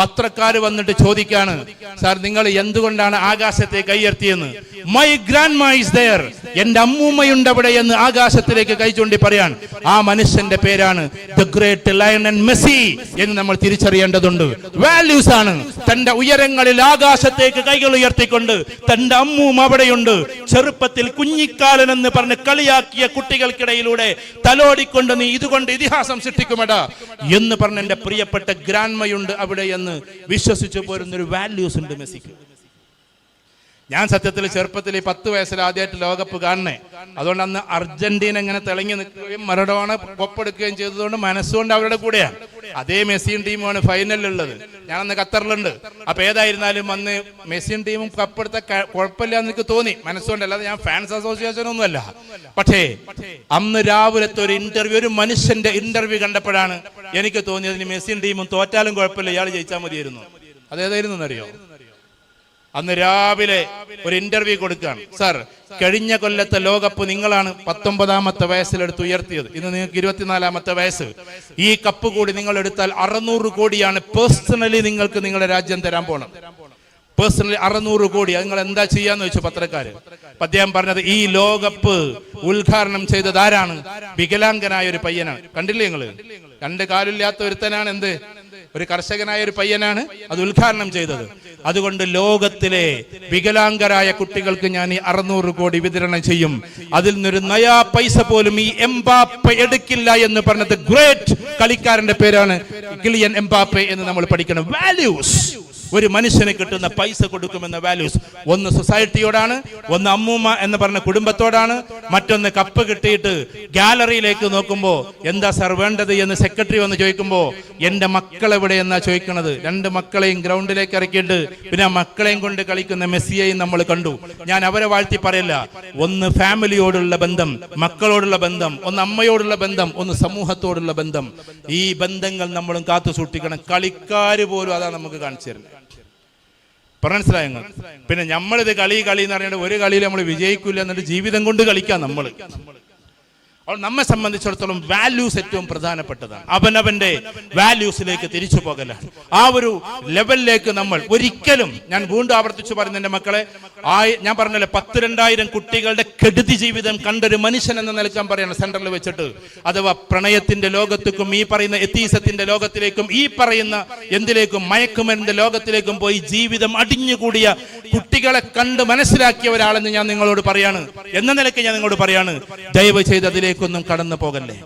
പത്രക്കാർ വന്നിട്ട് ചോദിക്കാണ് സാർ നിങ്ങൾ എന്തുകൊണ്ടാണ് ആകാശത്തെ കൈ ഉയർത്തിയെന്ന് my grandma is there എന്റെ അമ്മൂമ്മയുണ്ട് അവിടെ എന്ന് ആകാശത്തിലേക്ക് കൈ ചൂണ്ടി പറയാൻ. ആ മനുഷ്യന്റെ പേരാണ് ദ ഗ്രേറ്റ് ആൻഡ് മെസ്സി എന്ന് നമ്മൾ തിരിച്ചറിയേണ്ടതുണ്ട്. വാല്യൂസ് ആണ്. തന്റെ ഉയരങ്ങളിൽ ആകാശത്തേക്ക് കൈകൾ ഉയർത്തിക്കൊണ്ട് തന്റെ അമ്മൂമ്മ അവിടെയുണ്ട്. ചെറുപ്പത്തിൽ കുഞ്ഞിക്കാലൻ എന്ന് പറഞ്ഞ് കളിയാക്കിയ കുട്ടികൾക്കിടയിലൂടെ തലോടിക്കൊണ്ട് നീ ഇതുകൊണ്ട് ഇതിഹാസം സൃഷ്ടിക്കുമെടാ എന്ന് പറഞ്ഞ എന്റെ പ്രിയപ്പെട്ട ഗ്രാൻമയുണ്ട് അവിടെ എന്ന് വിശ്വസിച്ചു പോരുന്നൊരു വാല്യൂസ് ഉണ്ട് മെസ്സിക്ക്. ഞാൻ സത്യത്തിൽ ചെറുപ്പത്തിൽ ഈ പത്ത് വയസ്സിൽ ആദ്യമായിട്ട് ലോകകപ്പ് കാണണേ. അതുകൊണ്ട് അന്ന് അർജന്റീന ഇങ്ങനെ തിളങ്ങി നിൽക്കുകയും മറഡോണ കൊപ്പെടുക്കുകയും ചെയ്തതുകൊണ്ട് മനസ്സുകൊണ്ട് അവരുടെ കൂടെയാണ് അതേ മെസ്സിയും ടീമുമാണ് ഫൈനലിലുള്ളത്. ഞാൻ അന്ന് ഖത്തറിലുണ്ട്. അപ്പൊ ഏതായിരുന്നാലും അന്ന് മെസ്സിയും ടീമും കപ്പെടുത്ത കുഴപ്പമില്ല എന്ന് എനിക്ക് തോന്നി. മനസ്സുകൊണ്ട് അല്ലാതെ ഞാൻ ഫാൻസ് അസോസിയേഷൻ ഒന്നുമല്ല. പക്ഷേ അന്ന് രാവിലത്തെ ഒരു ഇന്റർവ്യൂ ഒരു മനുഷ്യന്റെ ഇന്റർവ്യൂ കണ്ടപ്പോഴാണ് എനിക്ക് തോന്നിയതിന് മെസ്സിയും ടീമും തോറ്റാലും കുഴപ്പമില്ല ഇയാൾ ജയിച്ചാൽ മതിയായിരുന്നു. അതേതായിരുന്നു എന്നറിയോ? അന്ന് രാവിലെ ഒരു ഇന്റർവ്യൂ കൊടുക്കുകയാണ്. സാർ കഴിഞ്ഞ കൊല്ലത്തെ ലോകകപ്പ് നിങ്ങളാണ് പത്തൊമ്പതാമത്തെ വയസ്സിലെടുത്ത് ഉയർത്തിയത്. ഇന്ന് നിങ്ങൾക്ക് ഇരുപത്തിനാലാമത്തെ വയസ്സ്. ഈ കപ്പ് കൂടി നിങ്ങൾ എടുത്താൽ അറുന്നൂറ് കോടിയാണ് പേഴ്സണലി നിങ്ങൾക്ക് നിങ്ങളുടെ രാജ്യം തരാൻ പോണം. പേഴ്സണലി അറുന്നൂറ് കോടി. നിങ്ങൾ എന്താ ചെയ്യാന്ന് ചോദിച്ചു പത്രക്കാര്. അദ്ദേഹം പറഞ്ഞത് ഈ ലോകകപ്പ് ഉദ്ഘാടനം ചെയ്തത് ആരാണ്? വികലാംഗനായ ഒരു പയ്യനാണ്. കണ്ടില്ലേ നിങ്ങൾ? രണ്ട് കാലില്ലാത്ത ഒരുത്തനാണ് എന്ത് ഒരു കർഷകനായ ഒരു പയ്യനാണ് അത് ഉദ്ഘാടനം ചെയ്തത്. അതുകൊണ്ട് ലോകത്തിലെ വികലാംഗരായ കുട്ടികൾക്ക് ഞാൻ ഈ അറുന്നൂറ് കോടി വിതരണം ചെയ്യും. അതിൽ നിന്നൊരു നയാ പൈസ പോലും ഈ എംബാപ്പ എടുക്കില്ല എന്ന് പറഞ്ഞത് ഗ്രേറ്റ് കളിക്കാരന്റെ പേരാണ്. കിളിയൻ എംബാപ്പെ എന്ന് നമ്മൾ പഠിക്കണം. വാല്യൂസ്. ഒരു മനുഷ്യന് കിട്ടുന്ന പൈസ കൊടുക്കുമെന്ന വാല്യൂസ് ഒന്ന് സൊസൈറ്റിയോടാണ് ഒന്ന് അമ്മൂമ്മ എന്ന് പറഞ്ഞ കുടുംബത്തോടാണ്. മറ്റൊന്ന് കപ്പ് കിട്ടിയിട്ട് ഗാലറിയിലേക്ക് നോക്കുമ്പോൾ എന്താ സാർ വേണ്ടത്? എന്ന് സെക്രട്ടറി വന്ന് ചോദിക്കുമ്പോൾ എന്റെ മക്കൾ എവിടെ എന്നാ ചോദിക്കണത്? രണ്ട് മക്കളെയും ഗ്രൗണ്ടിലേക്ക് ഇറക്കിയിട്ട് പിന്നെ ആ മക്കളെയും കൊണ്ട് കളിക്കുന്ന മെസ്സിയെയും നമ്മൾ കണ്ടു. ഞാൻ അവരെ വാഴ്ത്തി പറയില്ല ഒന്ന് ഫാമിലിയോടുള്ള ബന്ധം മക്കളോടുള്ള ബന്ധം ഒന്ന് അമ്മയോടുള്ള ബന്ധം ഒന്ന് സമൂഹത്തോടുള്ള ബന്ധം. ഈ ബന്ധങ്ങൾ നമ്മളും കാത്തു സൂക്ഷിക്കണം കളിക്കാർ പോലും അതാ നമുക്ക് കാണിച്ചു തരുന്നത്. മനസ്സിലായോ? പിന്നെ നമ്മളിത് കളി കളി എന്ന് പറഞ്ഞിട്ട് ഒരു കളിയിൽ നമ്മൾ വിജയിക്കില്ല എന്നിട്ട് ജീവിതം കൊണ്ട് കളിക്കാം നമ്മൾ അപ്പോൾ നമ്മെ സംബന്ധിച്ചിടത്തോളം വാല്യൂസ് ഏറ്റവും പ്രധാനപ്പെട്ടതാണ്. അവനവന്റെ വാല്യൂസിലേക്ക് തിരിച്ചു പോകലാണ്. ആ ഒരു ലെവലിലേക്ക് നമ്മൾ ഒരിക്കലും ഞാൻ വീണ്ടും ആവർത്തിച്ചു പറയുന്ന എന്റെ മക്കളെ ആ ഞാൻ പറഞ്ഞല്ലേ പത്ത് രണ്ടായിരം കുട്ടികളുടെ കെടുതി ജീവിതം കണ്ടൊരു മനുഷ്യൻ എന്ന നിലക്കാൻ പറയണം സെന്ററിൽ വെച്ചിട്ട്. അഥവാ പ്രണയത്തിന്റെ ലോകത്തേക്കും ഈ പറയുന്ന എത്തീസത്തിന്റെ ലോകത്തിലേക്കും ഈ പറയുന്ന എന്തിലേക്കും മയക്കുമരുന്നിന്റെ ലോകത്തിലേക്കും പോയി ജീവിതം അടിഞ്ഞുകൂടിയ കുട്ടികളെ കണ്ട് മനസ്സിലാക്കിയ ഒരാളെന്ന് ഞാൻ നിങ്ങളോട് പറയാണ്. എന്ന നിലയ്ക്ക് ഞാൻ നിങ്ങളോട് പറയാണ് ദയവ് ചെയ്ത് അതിലേക്കൊന്നും കടന്നു പോകല്ലേ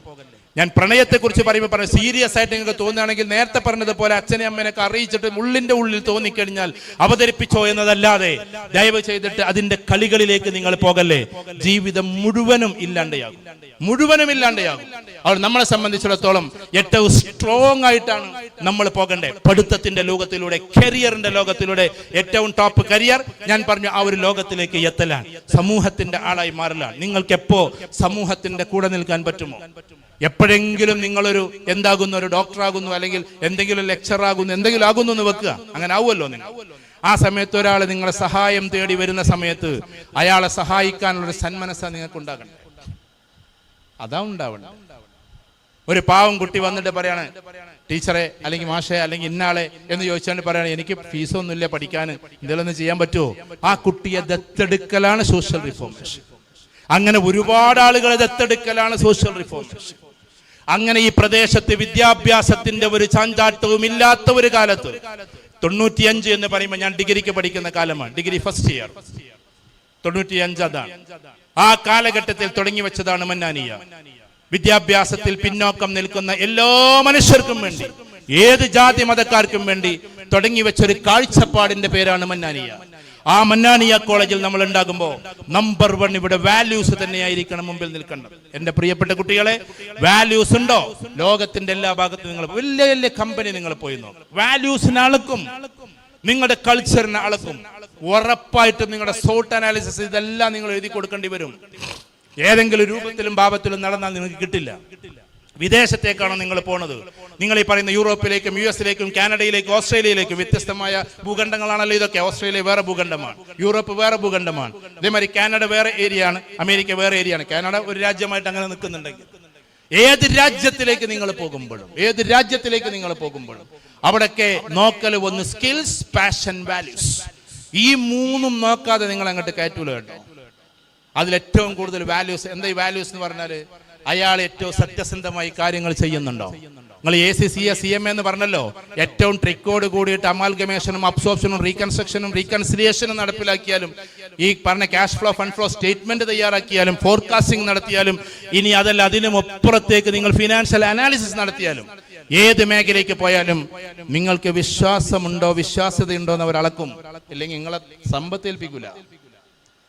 ഞാൻ പ്രണയത്തെക്കുറിച്ച് പറയുമ്പോൾ പറഞ്ഞു സീരിയസ് ആയിട്ട് നിങ്ങൾക്ക് തോന്നുകയാണെങ്കിൽ നേരത്തെ പറഞ്ഞതുപോലെ അച്ഛനെ അമ്മേനൊക്കെ അറിയിച്ചിട്ട് ഉള്ളിന്റെ ഉള്ളിൽ തോന്നിക്കഴിഞ്ഞാൽ അവതരിപ്പിച്ചോ എന്നതല്ലാതെ ദയവ് ചെയ്തിട്ട് അതിന്റെ കളികളിലേക്ക് നിങ്ങൾ പോകല്ലേ? ജീവിതം മുഴുവനും ഇല്ലാണ്ടയാകും മുഴുവനും ഇല്ലാണ്ടയാകും അവർ നമ്മളെ സംബന്ധിച്ചിടത്തോളം ഏറ്റവും സ്ട്രോങ് ആയിട്ടാണ് നമ്മൾ പോകണ്ടേ. പഠിത്തത്തിന്റെ ലോകത്തിലൂടെ കരിയറിന്റെ ലോകത്തിലൂടെ ഏറ്റവും ടോപ്പ് കരിയർ ഞാൻ പറഞ്ഞു ആ ഒരു ലോകത്തിലേക്ക് എത്തലാണ്. സമൂഹത്തിന്റെ ആളായി മാറലാണ്. നിങ്ങൾക്ക് എപ്പോ സമൂഹത്തിന്റെ കൂടെ നിൽക്കാൻ പറ്റുമോ? എപ്പോഴെങ്കിലും നിങ്ങളൊരു എന്താകുന്നു ഒരു ഡോക്ടറാകുന്നു അല്ലെങ്കിൽ എന്തെങ്കിലും ലെക്ചർ ആകുന്നു എന്തെങ്കിലും ആകുന്നു എന്ന് വെക്കുക. അങ്ങനെ ആവുമല്ലോ നിങ്ങൾ. ആ സമയത്ത് ഒരാൾ നിങ്ങളെ സഹായം തേടി വരുന്ന സമയത്ത് അയാളെ സഹായിക്കാനുള്ള ഒരു സന്മനസ്സ നിങ്ങൾക്ക് ഉണ്ടാകണം അതാ ഉണ്ടാവണം. ഒരു പാവം കുട്ടി വന്നിട്ട് പറയാണ് ടീച്ചറെ അല്ലെങ്കിൽ മാഷെ അല്ലെങ്കിൽ ഇന്നാളെ എന്ന് ചോദിച്ചാണ്ട് പറയാണ് എനിക്ക് ഫീസൊന്നുമില്ല പഠിക്കാൻ. എന്തെങ്കിലും ചെയ്യാൻ പറ്റുമോ? ആ കുട്ടിയെ ദത്തെടുക്കലാണ് സോഷ്യൽ റിഫോർമേഷൻ അങ്ങനെ ഒരുപാട് ആളുകളെ ദത്തെടുക്കലാണ് സോഷ്യൽ റിഫോർമേഷൻ അങ്ങനെ ഈ പ്രദേശത്ത് വിദ്യാഭ്യാസത്തിന്റെ ഒരു ചാഞ്ചാട്ടവും ഇല്ലാത്ത ഒരു കാലത്ത് തൊണ്ണൂറ്റിയഞ്ച് എന്ന് പറയുമ്പോൾ ഞാൻ ഡിഗ്രിക്ക് പഠിക്കുന്ന കാലമാണ്. ഡിഗ്രി ഫസ്റ്റ് ഇയർ തൊണ്ണൂറ്റിയഞ്ച് അതാണ്. ആ കാലഘട്ടത്തിൽ തുടങ്ങി വെച്ചതാണ് മന്നാനിയ. വിദ്യാഭ്യാസത്തിൽ പിന്നോക്കം നിൽക്കുന്ന എല്ലാ മനുഷ്യർക്കും വേണ്ടി ഏത് ജാതി മതക്കാർക്കും വേണ്ടി തുടങ്ങി വെച്ചൊരു കാഴ്ചപ്പാടിന്റെ പേരാണ് മന്നാനിയ. ആ മന്നാനിയ കോളേജിൽ നമ്മൾ ഉണ്ടാകുമ്പോൾ നമ്പർ വൺ ഇവിടെ വാല്യൂസ് തന്നെയായിരിക്കണം മുമ്പിൽ നിൽക്കണം എന്റെ പ്രിയപ്പെട്ട കുട്ടികളെ വാല്യൂസ് ഉണ്ടോ? ലോകത്തിന്റെ എല്ലാ ഭാഗത്തും നിങ്ങൾ വലിയ വലിയ കമ്പനി നിങ്ങൾ പോയി നോക്കും. വാല്യൂസിന് അളക്കും. നിങ്ങളുടെ കൾച്ചറിന് അളക്കും. ഉറപ്പായിട്ടും നിങ്ങളുടെ സോട്ട് അനാലിസിസ് ഇതെല്ലാം നിങ്ങൾ എഴുതി കൊടുക്കേണ്ടി വരും. ഏതെങ്കിലും രൂപത്തിലും ഭാവത്തിലും നടന്നാൽ നിങ്ങൾക്ക് കിട്ടില്ല. വിദേശത്തേക്കാണ് നിങ്ങൾ പോണത്. നിങ്ങൾ ഈ പറയുന്ന യൂറോപ്പിലേക്കും യു എസിലേക്കും കാനഡയിലേക്കും ഓസ്ട്രേലിയയിലേക്കും വ്യത്യസ്തമായ ഭൂഖണ്ഡങ്ങളാണല്ലോ ഇതൊക്കെ. ഓസ്ട്രേലിയ വേറെ ഭൂഖണ്ഡമാണ്. യൂറോപ്പ് വേറെ ഭൂഖണ്ഡമാണ്. ഇതേമാതിരി കാനഡ വേറെ ഏരിയ ആണ് അമേരിക്ക വേറെ ഏരിയ ആണ് കാനഡ ഒരു രാജ്യമായിട്ട് അങ്ങനെ നിൽക്കുന്നുണ്ടെങ്കിൽ ഏത് രാജ്യത്തിലേക്ക് നിങ്ങൾ പോകുമ്പോഴും ഏത് രാജ്യത്തിലേക്ക് നിങ്ങൾ പോകുമ്പോഴും അവിടൊക്കെ നോക്കൽ ഒന്ന് സ്കിൽസ് പാഷൻ വാല്യൂസ് ഈ മൂന്നും നോക്കാതെ നിങ്ങൾ അങ്ങോട്ട് കയറ്റൂല കേട്ടോ. അതിലേറ്റവും കൂടുതൽ വാല്യൂസ് എന്താ ഈ വാല്യൂസ് എന്ന് പറഞ്ഞാൽ അയാൾ ഏറ്റവും സത്യസന്ധമായി കാര്യങ്ങൾ ചെയ്യുന്നുണ്ടോ? നിങ്ങൾ A C C S C M എന്ന് പറഞ്ഞല്ലോ. ഏറ്റവും ട്രിക്കോട് കൂടിയിട്ട് അമാൽഗമേഷനും അബ്സോർപ്ഷനും റീകൺസ്ട്രക്ഷനും റീകൺസിലിയേഷനും നടപ്പിലാക്കിയാലും ഈ പറഞ്ഞ cash flow fund flow statement തയ്യാറാക്കിയാലും forecasting നടത്തിയാലും ഇനി അതല്ല അതിനും അപ്പുറത്തേക്ക് നിങ്ങൾ ഫിനാൻഷ്യൽ അനാലിസിസ് നടത്തിയാലും ഏത് മേഖലയ്ക്ക് പോയാലും നിങ്ങൾക്ക് വിശ്വാസമുണ്ടോ വിശ്വാസ്യതയുണ്ടോ എന്ന് അവർ അളക്കും. ഇല്ലെങ്കിൽ നിങ്ങളെ സമ്പത്ത് ഏൽപ്പിക്കൂല.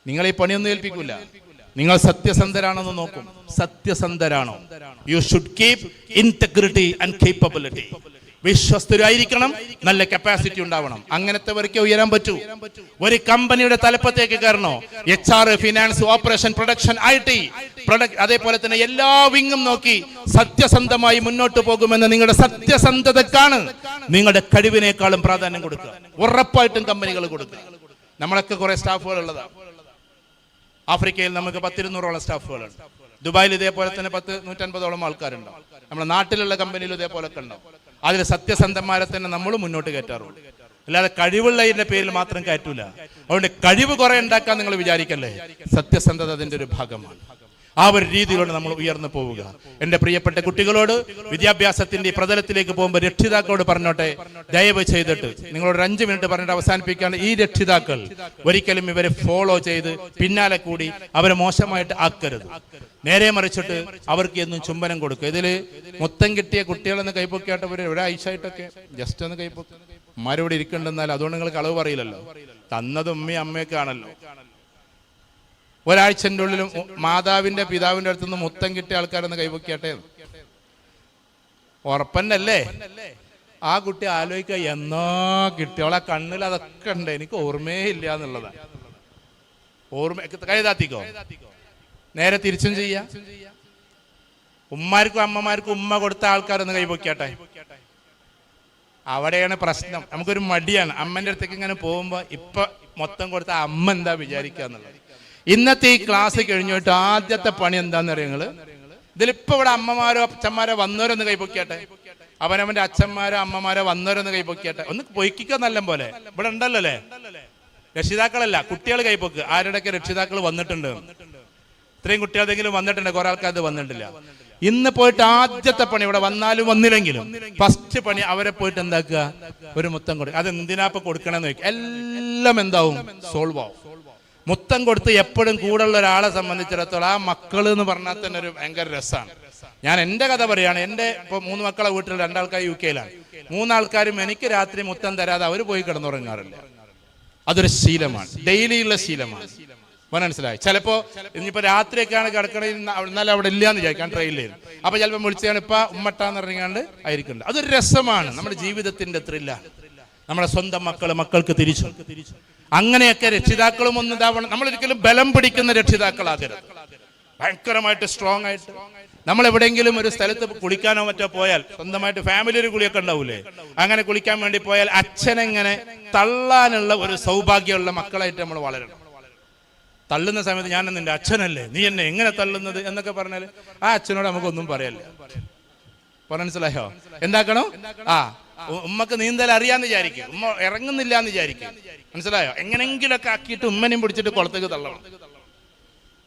നിങ്ങൾ ഈ പണിയൊന്നും ഏൽപ്പിക്കൂല. നിങ്ങൾ സത്യസന്ധരാണെന്ന് നോക്കും. സത്യസന്ധരാണോ? You should keep integrity and capability വിശ്വസ്തരായിരിക്കണം നല്ല കപ്പാസിറ്റി ഉണ്ടാവണം. അങ്ങനത്തെ അങ്ങനത്തെവർക്ക് ഉയരാൻ പറ്റൂ. ഒരു കമ്പനിയുടെ തലപ്പത്തേക്ക് കയറണോ? H R finance operation production I T അതേപോലെ തന്നെ എല്ലാ വിങ്ങും നോക്കി സത്യസന്ധമായി മുന്നോട്ട് പോകുമെന്ന് നിങ്ങളുടെ സത്യസന്ധതക്കാണ്. നിങ്ങളുടെ കഴിവിനേക്കാളും പ്രാധാന്യം കൊടുക്കുക. ഉറപ്പായിട്ടും കമ്പനികൾ കൊടുക്കുക. നമ്മളൊക്കെ കുറെ സ്റ്റാഫുകൾ ഉള്ളതാണ് ആഫ്രിക്കയിൽ നമുക്ക് പത്തിരുന്നൂറോളം സ്റ്റാഫുകളുണ്ട്. ദുബായിൽ ഇതേപോലെ തന്നെ പത്ത് നൂറ്റൻപതോളം ആൾക്കാരുണ്ടാവും. നമ്മുടെ നാട്ടിലുള്ള കമ്പനിയിൽ ഇതേപോലെ ഒക്കെ ഉണ്ടാവും. അതിൽ സത്യസന്ധന്മാരെ തന്നെ നമ്മൾ മുന്നോട്ട് കയറ്റാറുള്ളൂ. അല്ലാതെ കഴിവുള്ളതിന്റെ പേരിൽ മാത്രം കയറ്റൂല. അതുകൊണ്ട് കഴിവ് കുറെ ഉണ്ടാക്കാൻ നിങ്ങൾ വിചാരിക്കല്ലേ? സത്യസന്ധത അതിന്റെ ഒരു ഭാഗമാണ്. ആ ഒരു രീതിയിലൂടെ നമ്മൾ ഉയർന്നു പോവുക. എന്റെ പ്രിയപ്പെട്ട കുട്ടികളോട് വിദ്യാഭ്യാസത്തിന്റെ പ്രതലത്തിലേക്ക് പോകുമ്പോൾ രക്ഷിതാക്കളോട് പറഞ്ഞോട്ടെ ദയവ് ചെയ്തിട്ട് നിങ്ങളോട് ഒരു അഞ്ച് മിനിറ്റ് പറഞ്ഞിട്ട് അവസാനിപ്പിക്കുകയാണ് ഈ രക്ഷിതാക്കൾ. ഒരിക്കലും ഇവരെ ഫോളോ ചെയ്ത് പിന്നാലെ കൂടി അവരെ മോശമായിട്ട് ആക്കരുത്. നേരെ മറിച്ചിട്ട് അവർക്ക് എന്നും ചുംബനം കൊടുക്കുക. ഇതിൽ മൊത്തം കിട്ടിയ കുട്ടികളെന്ന് കൈപ്പൊക്കിയായിട്ട് ഒരു ഒരാഴ്ചയായിട്ടൊക്കെ ജസ്റ്റ് ഒന്ന് കൈപ്പൊക്കി. മാരോട് ഇരിക്കണ്ടെന്നാൽ അതുകൊണ്ട് നിങ്ങൾക്ക് അളവ് പറയില്ലല്ലോ. തന്നത് ഉമ്മയും അമ്മയൊക്കെ ആണല്ലോ. ഒരാഴ്ചന്റെ ഉള്ളിലും മാതാവിന്റെ പിതാവിന്റെ അടുത്ത് നിന്ന് മുത്തം കിട്ടിയ ആൾക്കാരൊന്ന് കൈവക്കട്ടെ ഉറപ്പന്നല്ലേ? ആ കുട്ടി ആലോചിക്കുക എന്നോ കിട്ടിയോളെ കണ്ണിൽ അതൊക്കെ ഉണ്ട്. എനിക്ക് ഓർമ്മയേ ഇല്ല എന്നുള്ളതാണ് ഓർമ്മ കൈതാത്തിക്കോ നേരെ തിരിച്ചും ചെയ്യാം. ഉമ്മമാർക്കും അമ്മമാർക്കും ഉമ്മ കൊടുത്ത ആൾക്കാരൊന്ന് കൈപൊക്കട്ടെ അവിടെയാണ് പ്രശ്നം. നമുക്കൊരു മടിയാണ്. അമ്മന്റെ അടുത്തേക്ക് ഇങ്ങനെ പോകുമ്പോ ഇപ്പൊ മൊത്തം കൊടുത്ത അമ്മ എന്താ വിചാരിക്കുക എന്നുള്ളത് ഇന്നത്തെ ഈ ക്ലാസ് കഴിഞ്ഞിട്ട് ആദ്യത്തെ പണി എന്താന്ന് അറിയങ്ങൾ ഇതിലിപ്പോ ഇവിടെ അമ്മമാരോ അച്ഛന്മാരോ വന്നവരൊന്ന് കൈപ്പൊക്കിയാട്ടെ അവനവന്റെ അച്ഛന്മാരോ അമ്മമാരോ വന്നവരൊന്ന് കൈപ്പൊക്കിയാട്ടെ ഒന്ന് പൊയ്ക്കിക്കോ നല്ല പോലെ. ഇവിടെ ഉണ്ടല്ലോ അല്ലേ രക്ഷിതാക്കളല്ല കുട്ടികൾ കൈപ്പൊക്ക് ആരുടെയൊക്കെ രക്ഷിതാക്കൾ വന്നിട്ടുണ്ട്? ഇത്രയും കുട്ടികളെങ്കിലും വന്നിട്ടുണ്ട്. കുറെ ആൾക്കാർ വന്നിട്ടില്ല. ഇന്ന് പോയിട്ട് ആദ്യത്തെ പണി ഇവിടെ വന്നാലും വന്നില്ലെങ്കിലും ഫസ്റ്റ് പണി അവരെ പോയിട്ട് എന്താക്കുക? ഒരു മുത്തം കൊടുക്കുക അത് എന്തിനാ ഇപ്പൊ കൊടുക്കണമെന്ന് ചോദിക്കുക എല്ലാം എന്താവും? സോൾവ് ആവും. മുത്തം കൊടുത്ത് എപ്പോഴും കൂടെയുള്ള ഒരാളെ സംബന്ധിച്ചിടത്തോളം ആ മക്കൾ എന്ന് പറഞ്ഞാൽ തന്നെ ഒരു ഭയങ്കര രസമാണ്. ഞാൻ എന്റെ കഥ പറയാണ് എന്റെ ഇപ്പോൾ മൂന്ന് മക്കളെ വീട്ടിൽ രണ്ടാൾക്കാർ യു കെയിലാണ്. മൂന്നാൾക്കാരും എനിക്ക് രാത്രി മുത്തം തരാതെ അവർ പോയി കിടന്നുറങ്ങാറില്ല അതൊരു ശീലമാണ് ഡെയിലിയുള്ള ശീലമാണ്. മനസ്സിലായി? ചിലപ്പോ ഇനിയിപ്പോ രാത്രിയൊക്കെയാണ് കിടക്കണയിൽ എന്നാലും അവിടെ ഇല്ല എന്ന് ട്രെയിനിൽ അപ്പൊ ചിലപ്പോൾ വിളിച്ചാണ് ഇപ്പൊ ഉമ്മട്ടാന്ന് പറഞ്ഞാണ്ട് ആയിരിക്കുന്നുണ്ട് അതൊരു രസമാണ് നമ്മുടെ ജീവിതത്തിന്റെ ത്രില്ല. നമ്മുടെ സ്വന്തം മക്കൾ മക്കൾക്ക് തിരിച്ചു. അങ്ങനെയൊക്കെ രക്ഷിതാക്കളും ഒന്ന് ഇതാവണം നമ്മളൊരിക്കലും ബലം പിടിക്കുന്ന രക്ഷിതാക്കളാകരുത്. ഭയങ്കരമായിട്ട് സ്ട്രോങ് ആയിട്ട്. നമ്മൾ എവിടെയെങ്കിലും ഒരു സ്ഥലത്ത് കുളിക്കാനോ മറ്റോ പോയാൽ സ്വന്തമായിട്ട് ഫാമിലി ഒരു കുളിയൊക്കെ ഉണ്ടാവൂലേ? അങ്ങനെ കുളിക്കാൻ വേണ്ടി പോയാൽ അച്ഛനെങ്ങനെ തള്ളാനുള്ള ഒരു സൗഭാഗ്യമുള്ള മക്കളായിട്ട് നമ്മൾ വളരണം. തള്ളുന്ന സമയത്ത് ഞാൻ നിന്റെ അച്ഛനല്ലേ നീ എന്നെ എങ്ങനെ തള്ളുന്നത് എന്നൊക്കെ പറഞ്ഞാൽ ആ അച്ഛനോട് നമുക്കൊന്നും പറയല്ലേ. മനസ്സിലായോ? എന്താക്കണോ? ആ ഉമ്മക്ക് നീന്തൽ അറിയാന്ന് വിചാരിക്കും. ഉമ്മ ഇറങ്ങുന്നില്ല എന്ന് വിചാരിക്കും. മനസ്സിലായോ? എങ്ങനെങ്കിലൊക്കെ ആക്കിയിട്ട് ഉമ്മനെയും പിടിച്ചിട്ട് കുളത്തേക്ക് തള്ളണം.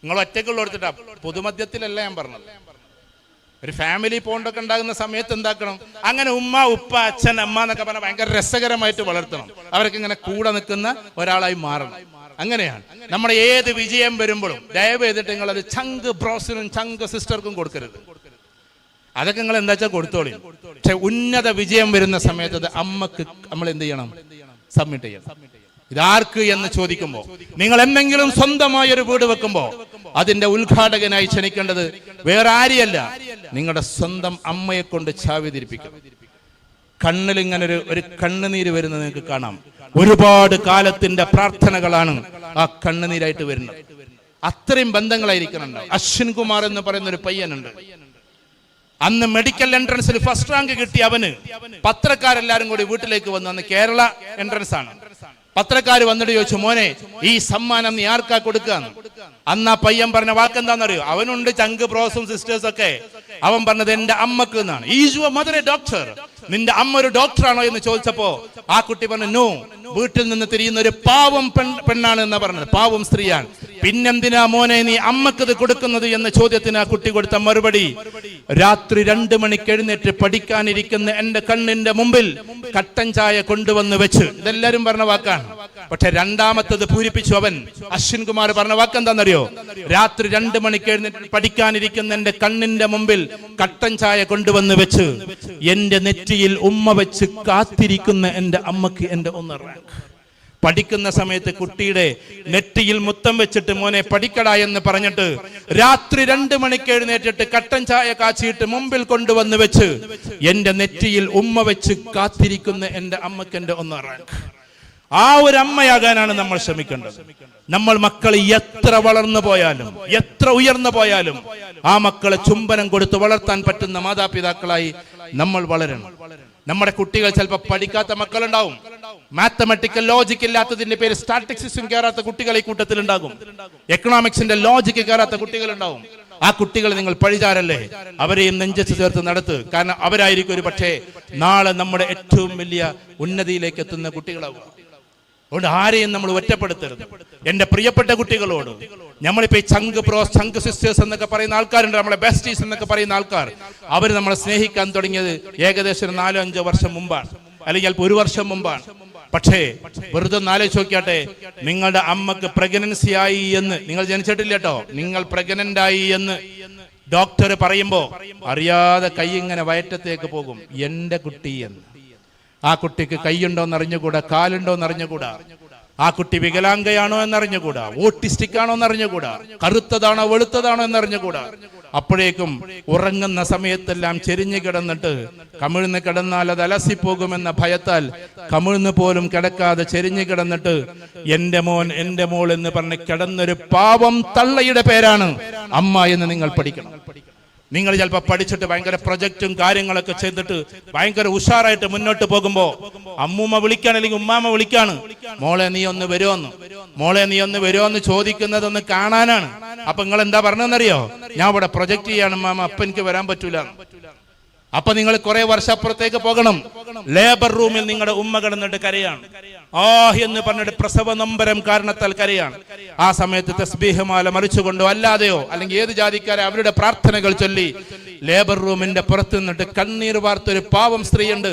നിങ്ങൾ ഒറ്റക്കുള്ള എടുത്തിട്ടാ പൊതുമധ്യത്തിലല്ല ഞാൻ പറഞ്ഞത്. ഒരു ഫാമിലി പോണ്ടൊക്കെ ഉണ്ടാകുന്ന സമയത്ത് എന്താക്കണം? അങ്ങനെ ഉമ്മ ഉപ്പ അച്ഛൻ അമ്മ എന്നൊക്കെ പറഞ്ഞാൽ ഭയങ്കര രസകരമായിട്ട് വളർത്തണം. അവർക്ക് ഇങ്ങനെ കൂടെ നിൽക്കുന്ന ഒരാളായി മാറണം. അങ്ങനെയാണ്. നമ്മുടെ ഏത് വിജയം വരുമ്പോഴും ദയവ് ചെയ്തിട്ട് നിങ്ങൾ അത് ചങ്ക് ബ്രോസിനും ചങ്ക് സിസ്റ്റർക്കും കൊടുക്കരുത്. അതൊക്കെ നിങ്ങൾ എന്താ വെച്ചാൽ കൊടുത്തോളി. പക്ഷെ ഉന്നത വിജയം വരുന്ന സമയത്ത് അത് അമ്മയ്ക്ക് നമ്മൾ എന്ത് ചെയ്യണം? സബ്മിറ്റ് ചെയ്യണം. ഇതാർക്ക് എന്ന് ചോദിക്കുമ്പോൾ നിങ്ങൾ എന്തെങ്കിലും സ്വന്തമായ ഒരു വീട് വെക്കുമ്പോൾ അതിന്റെ ഉദ്ഘാടകനായി ക്ഷണിക്കേണ്ടത് വേറെ ആരെയല്ല നിങ്ങളുടെ സ്വന്തം അമ്മയെ കൊണ്ട് ചാവി തിരിപ്പിക്കും. കണ്ണിൽ ഇങ്ങനെ ഒരു ഒരു കണ്ണുനീര് വരുന്നത് നിങ്ങൾക്ക് കാണാം. ഒരുപാട് കാലത്തിന്റെ പ്രാർത്ഥനകളാണ് ആ കണ്ണുനീരായിട്ട് വരുന്നത്. അത്രയും ബന്ധങ്ങളായിരിക്കണം. അശ്വിൻ കുമാർ എന്ന് പറയുന്ന ഒരു പയ്യനുണ്ട്. അന്ന് മെഡിക്കൽ എൻട്രൻസിൽ ഫസ്റ്റ് റാങ്ക് കിട്ടി അവന് പത്രക്കാരെല്ലാരും കൂടി വീട്ടിലേക്ക് വന്നു. അന്ന് കേരള എൻട്രൻസ് ആണ്. പത്രക്കാർ വന്നിട്ട് ചോദിച്ചു മോനെ ഈ സമ്മാനം നീ ആർക്കാ കൊടുക്കാന്ന്? അന്ന് ആ പയ്യൻ പറഞ്ഞ വാക്കെന്താണെന്നറിയോ അവനുണ്ട് ചങ്ക് ബ്രോസും സിസ്റ്റേഴ്സ് ഒക്കെ അവൻ പറഞ്ഞത് എന്റെ അമ്മയ്ക്ക് എന്നാണ്. ഈ യുവർ മദർ എ ഡോക്ടർ. നിന്റെ അമ്മ ഒരു ഡോക്ടറാണോ എന്ന് ചോദിച്ചപ്പോ ആ കുട്ടി പറഞ്ഞു നോ വീട്ടിൽ നിന്ന് തിരിയുന്ന ഒരു പാവം പെൺ പെണ്ണാണ് എന്ന് പറഞ്ഞത്. പാവം സ്ത്രീയാണ്. പിന്നെന്തിനാ മോനെ നീ അമ്മയ്ക്ക് ഇത് കൊടുക്കുന്നത് എന്ന ചോദ്യത്തിന് ആ കുട്ടി കൊടുത്ത മറുപടി രാത്രി രണ്ടു മണിക്ക് എഴുന്നേറ്റ് പഠിക്കാനിരിക്കുന്ന എന്റെ കണ്ണിന്റെ മുമ്പിൽ കട്ടൻ ചായ കൊണ്ടുവന്ന് വെച്ച്. ഇതെല്ലാരും പറഞ്ഞ വാക്കാണ്. പക്ഷെ രണ്ടാമത്തത് പൂരിപ്പിച്ചു അവൻ. അശ്വിൻ കുമാർ പറഞ്ഞ വാക്കെന്താണെന്നറിയോ രാത്രി രണ്ടു മണിക്ക് എഴുന്നേറ്റ് പഠിക്കാനിരിക്കുന്ന എന്റെ കണ്ണിന്റെ മുമ്പിൽ കട്ടൻ ചായ കൊണ്ടുവന്ന് വെച്ച് എന്റെ നെറ്റിയിൽ ഉമ്മ വെച്ച് കാത്തിരിക്കുന്ന എന്റെ അമ്മയ്ക്ക് എന്റെ ഒന്ന് റാങ്ക് പഠിക്കുന്ന സമയത്ത് കുട്ടിയുടെ നെറ്റിയിൽ മുത്തം വെച്ചിട്ട് മോനെ പഠിക്കടാ എന്ന് പറഞ്ഞിട്ട് രാത്രി രണ്ട് മണിക്ക് എഴുന്നേറ്റിട്ട് കട്ടൻ ചായ കാച്ചിയിട്ട് മുമ്പിൽ കൊണ്ടുവന്ന് വെച്ച് എന്റെ നെറ്റിയിൽ ഉമ്മ വെച്ച് കാത്തിരിക്കുന്ന എന്റെ അമ്മക്കെന്റെ ഒന്ന് റാങ്ക് ആ ഒരു അമ്മയാകാനാണ് നമ്മൾ ശ്രമിക്കേണ്ടത്. നമ്മൾ മക്കൾ എത്ര വളർന്നു പോയാലും എത്ര ഉയർന്നു പോയാലും ആ മക്കളെ ചുംബനം കൊടുത്ത് വളർത്താൻ പറ്റുന്ന മാതാപിതാക്കളായി നമ്മൾ വളരണം. നമ്മുടെ കുട്ടികൾ ചിലപ്പോൾ പഠിക്കാത്ത മക്കളുണ്ടാവും. മാത്തമാറ്റിക്കൽ ലോജിക് ഇല്ലാത്തതിന്റെ പേര് സ്റ്റാറ്റിക്സിസും കയറാത്ത കുട്ടികൾ ഈ കൂട്ടത്തിൽ ഉണ്ടാകും എക്കണോമിക്സിന്റെ ലോജിക്ക് കയറാത്ത കുട്ടികൾ ഉണ്ടാവും ആ കുട്ടികളെ നിങ്ങൾ പഴിചാരല്ലേ? അവരെയും നെഞ്ചത്ത് ചേർത്ത് നടത്ത്. കാരണം അവരായിരിക്കും ഒരു പക്ഷേ നാളെ നമ്മുടെ ഏറ്റവും വലിയ ഉന്നതിയിലേക്ക് എത്തുന്ന കുട്ടികളാവുക അതുകൊണ്ട് ആരെയും നമ്മൾ ഒറ്റപ്പെടുത്തരുത്. എന്റെ പ്രിയപ്പെട്ട കുട്ടികളോട് നമ്മളിപ്പോ ഈ ചങ്ക് ബ്രോസ് ചങ്ക് സിസ്റ്റേഴ്സ് എന്നൊക്കെ പറയുന്ന ആൾക്കാരുണ്ട് നമ്മളെ ബെസ്റ്റീസ് എന്നൊക്കെ പറയുന്ന ആൾക്കാർ. അവർ നമ്മളെ സ്നേഹിക്കാൻ തുടങ്ങിയത് ഏകദേശം നാലോ അഞ്ചോ വർഷം മുമ്പാണ്. അല്ലെങ്കിൽ ചിലപ്പോൾ ഒരു വർഷം മുമ്പാണ്. പക്ഷേ വെറുതെ ഒന്ന് ചോദിക്കട്ടെ നിങ്ങളുടെ അമ്മയ്ക്ക് പ്രഗ്നൻസി ആയി എന്ന് നിങ്ങൾ ജനിച്ചിട്ടില്ല കേട്ടോ നിങ്ങൾ പ്രഗ്നന്റ് ആയി എന്ന് ഡോക്ടർ പറയുമ്പോ അറിയാതെ കൈ ഇങ്ങനെ വയറ്റത്തേക്ക് പോകും. എന്റെ കുട്ടി എന്ന്. ആ കുട്ടിക്ക് കൈയുണ്ടോ എന്ന് അറിഞ്ഞുകൂടാ കാലുണ്ടോ എന്ന് അറിഞ്ഞുകൂടാ ആ കുട്ടി വികലാംഗയാണോ എന്ന് എന്നറിഞ്ഞുകൂടാ ഓട്ടിസ്റ്റിക് ആണോ എന്ന് എന്നറിഞ്ഞുകൂടാ കറുത്തതാണോ വെളുത്തതാണോ എന്നറിഞ്ഞുകൂടാ? അപ്പോഴേക്കും ഉറങ്ങുന്ന സമയത്തെല്ലാം ചെരിഞ്ഞു കിടന്നിട്ട് കമിഴ്ന്ന് കിടന്നാൽ അത് അലസിപ്പോകുമെന്ന ഭയത്താൽ കമിഴ്ന്ന് പോലും കിടക്കാതെ ചെരിഞ്ഞു കിടന്നിട്ട് എന്റെ മോൻ എന്റെ മോൾ എന്ന് പറഞ്ഞ് കിടന്നൊരു പാവം തള്ളയുടെ പേരാണ് അമ്മ എന്ന് നിങ്ങൾ പഠിക്കണം. നിങ്ങൾ ചിലപ്പോൾ പഠിച്ചിട്ട് ഭയങ്കര പ്രൊജക്റ്റും കാര്യങ്ങളൊക്കെ ചെയ്തിട്ട് ഭയങ്കര ഉഷാറായിട്ട് മുന്നോട്ട് പോകുമ്പോൾ അമ്മൂമ്മ വിളിക്കാണ് അല്ലെങ്കിൽ ഉമ്മാമ്മ വിളിക്കാണ്. മോളെ നീ ഒന്ന് വരുമോന്ന് മോളെ നീ ഒന്ന് വരുമോന്ന് ചോദിക്കുന്നത് ഒന്ന് കാണാനാണ്. അപ്പൊ നിങ്ങൾ എന്താ പറഞ്ഞതെന്നറിയോ? ഞാൻ ഇവിടെ പ്രൊജക്റ്റ് ചെയ്യാണ് മാമ അപ്പൊ എനിക്ക് വരാൻ പറ്റൂല. അപ്പൊ നിങ്ങൾ കുറെ വർഷപ്പുറത്തേക്ക് പോകണം. ലേബർ റൂമിൽ നിങ്ങളുടെ ഉമ്മ കിടന്നിട്ട് കരയാണ്. ആ എന്ന് പറഞ്ഞിട്ട് പ്രസവ നമ്പരം കാരണത്താൽ കരയാണ്. ആ സമയത്ത് തസ്ബീഹമാല മറിച്ചുകൊണ്ടോ അല്ലാതെയോ അല്ലെങ്കിൽ ഏത് ജാതിക്കാരെ അവരുടെ പ്രാർത്ഥനകൾ ചൊല്ലി ലേബർ റൂമിന്റെ പുറത്ത് നിന്നിട്ട് കണ്ണീർ വാർത്തൊരു പാവം സ്ത്രീയുണ്ട്.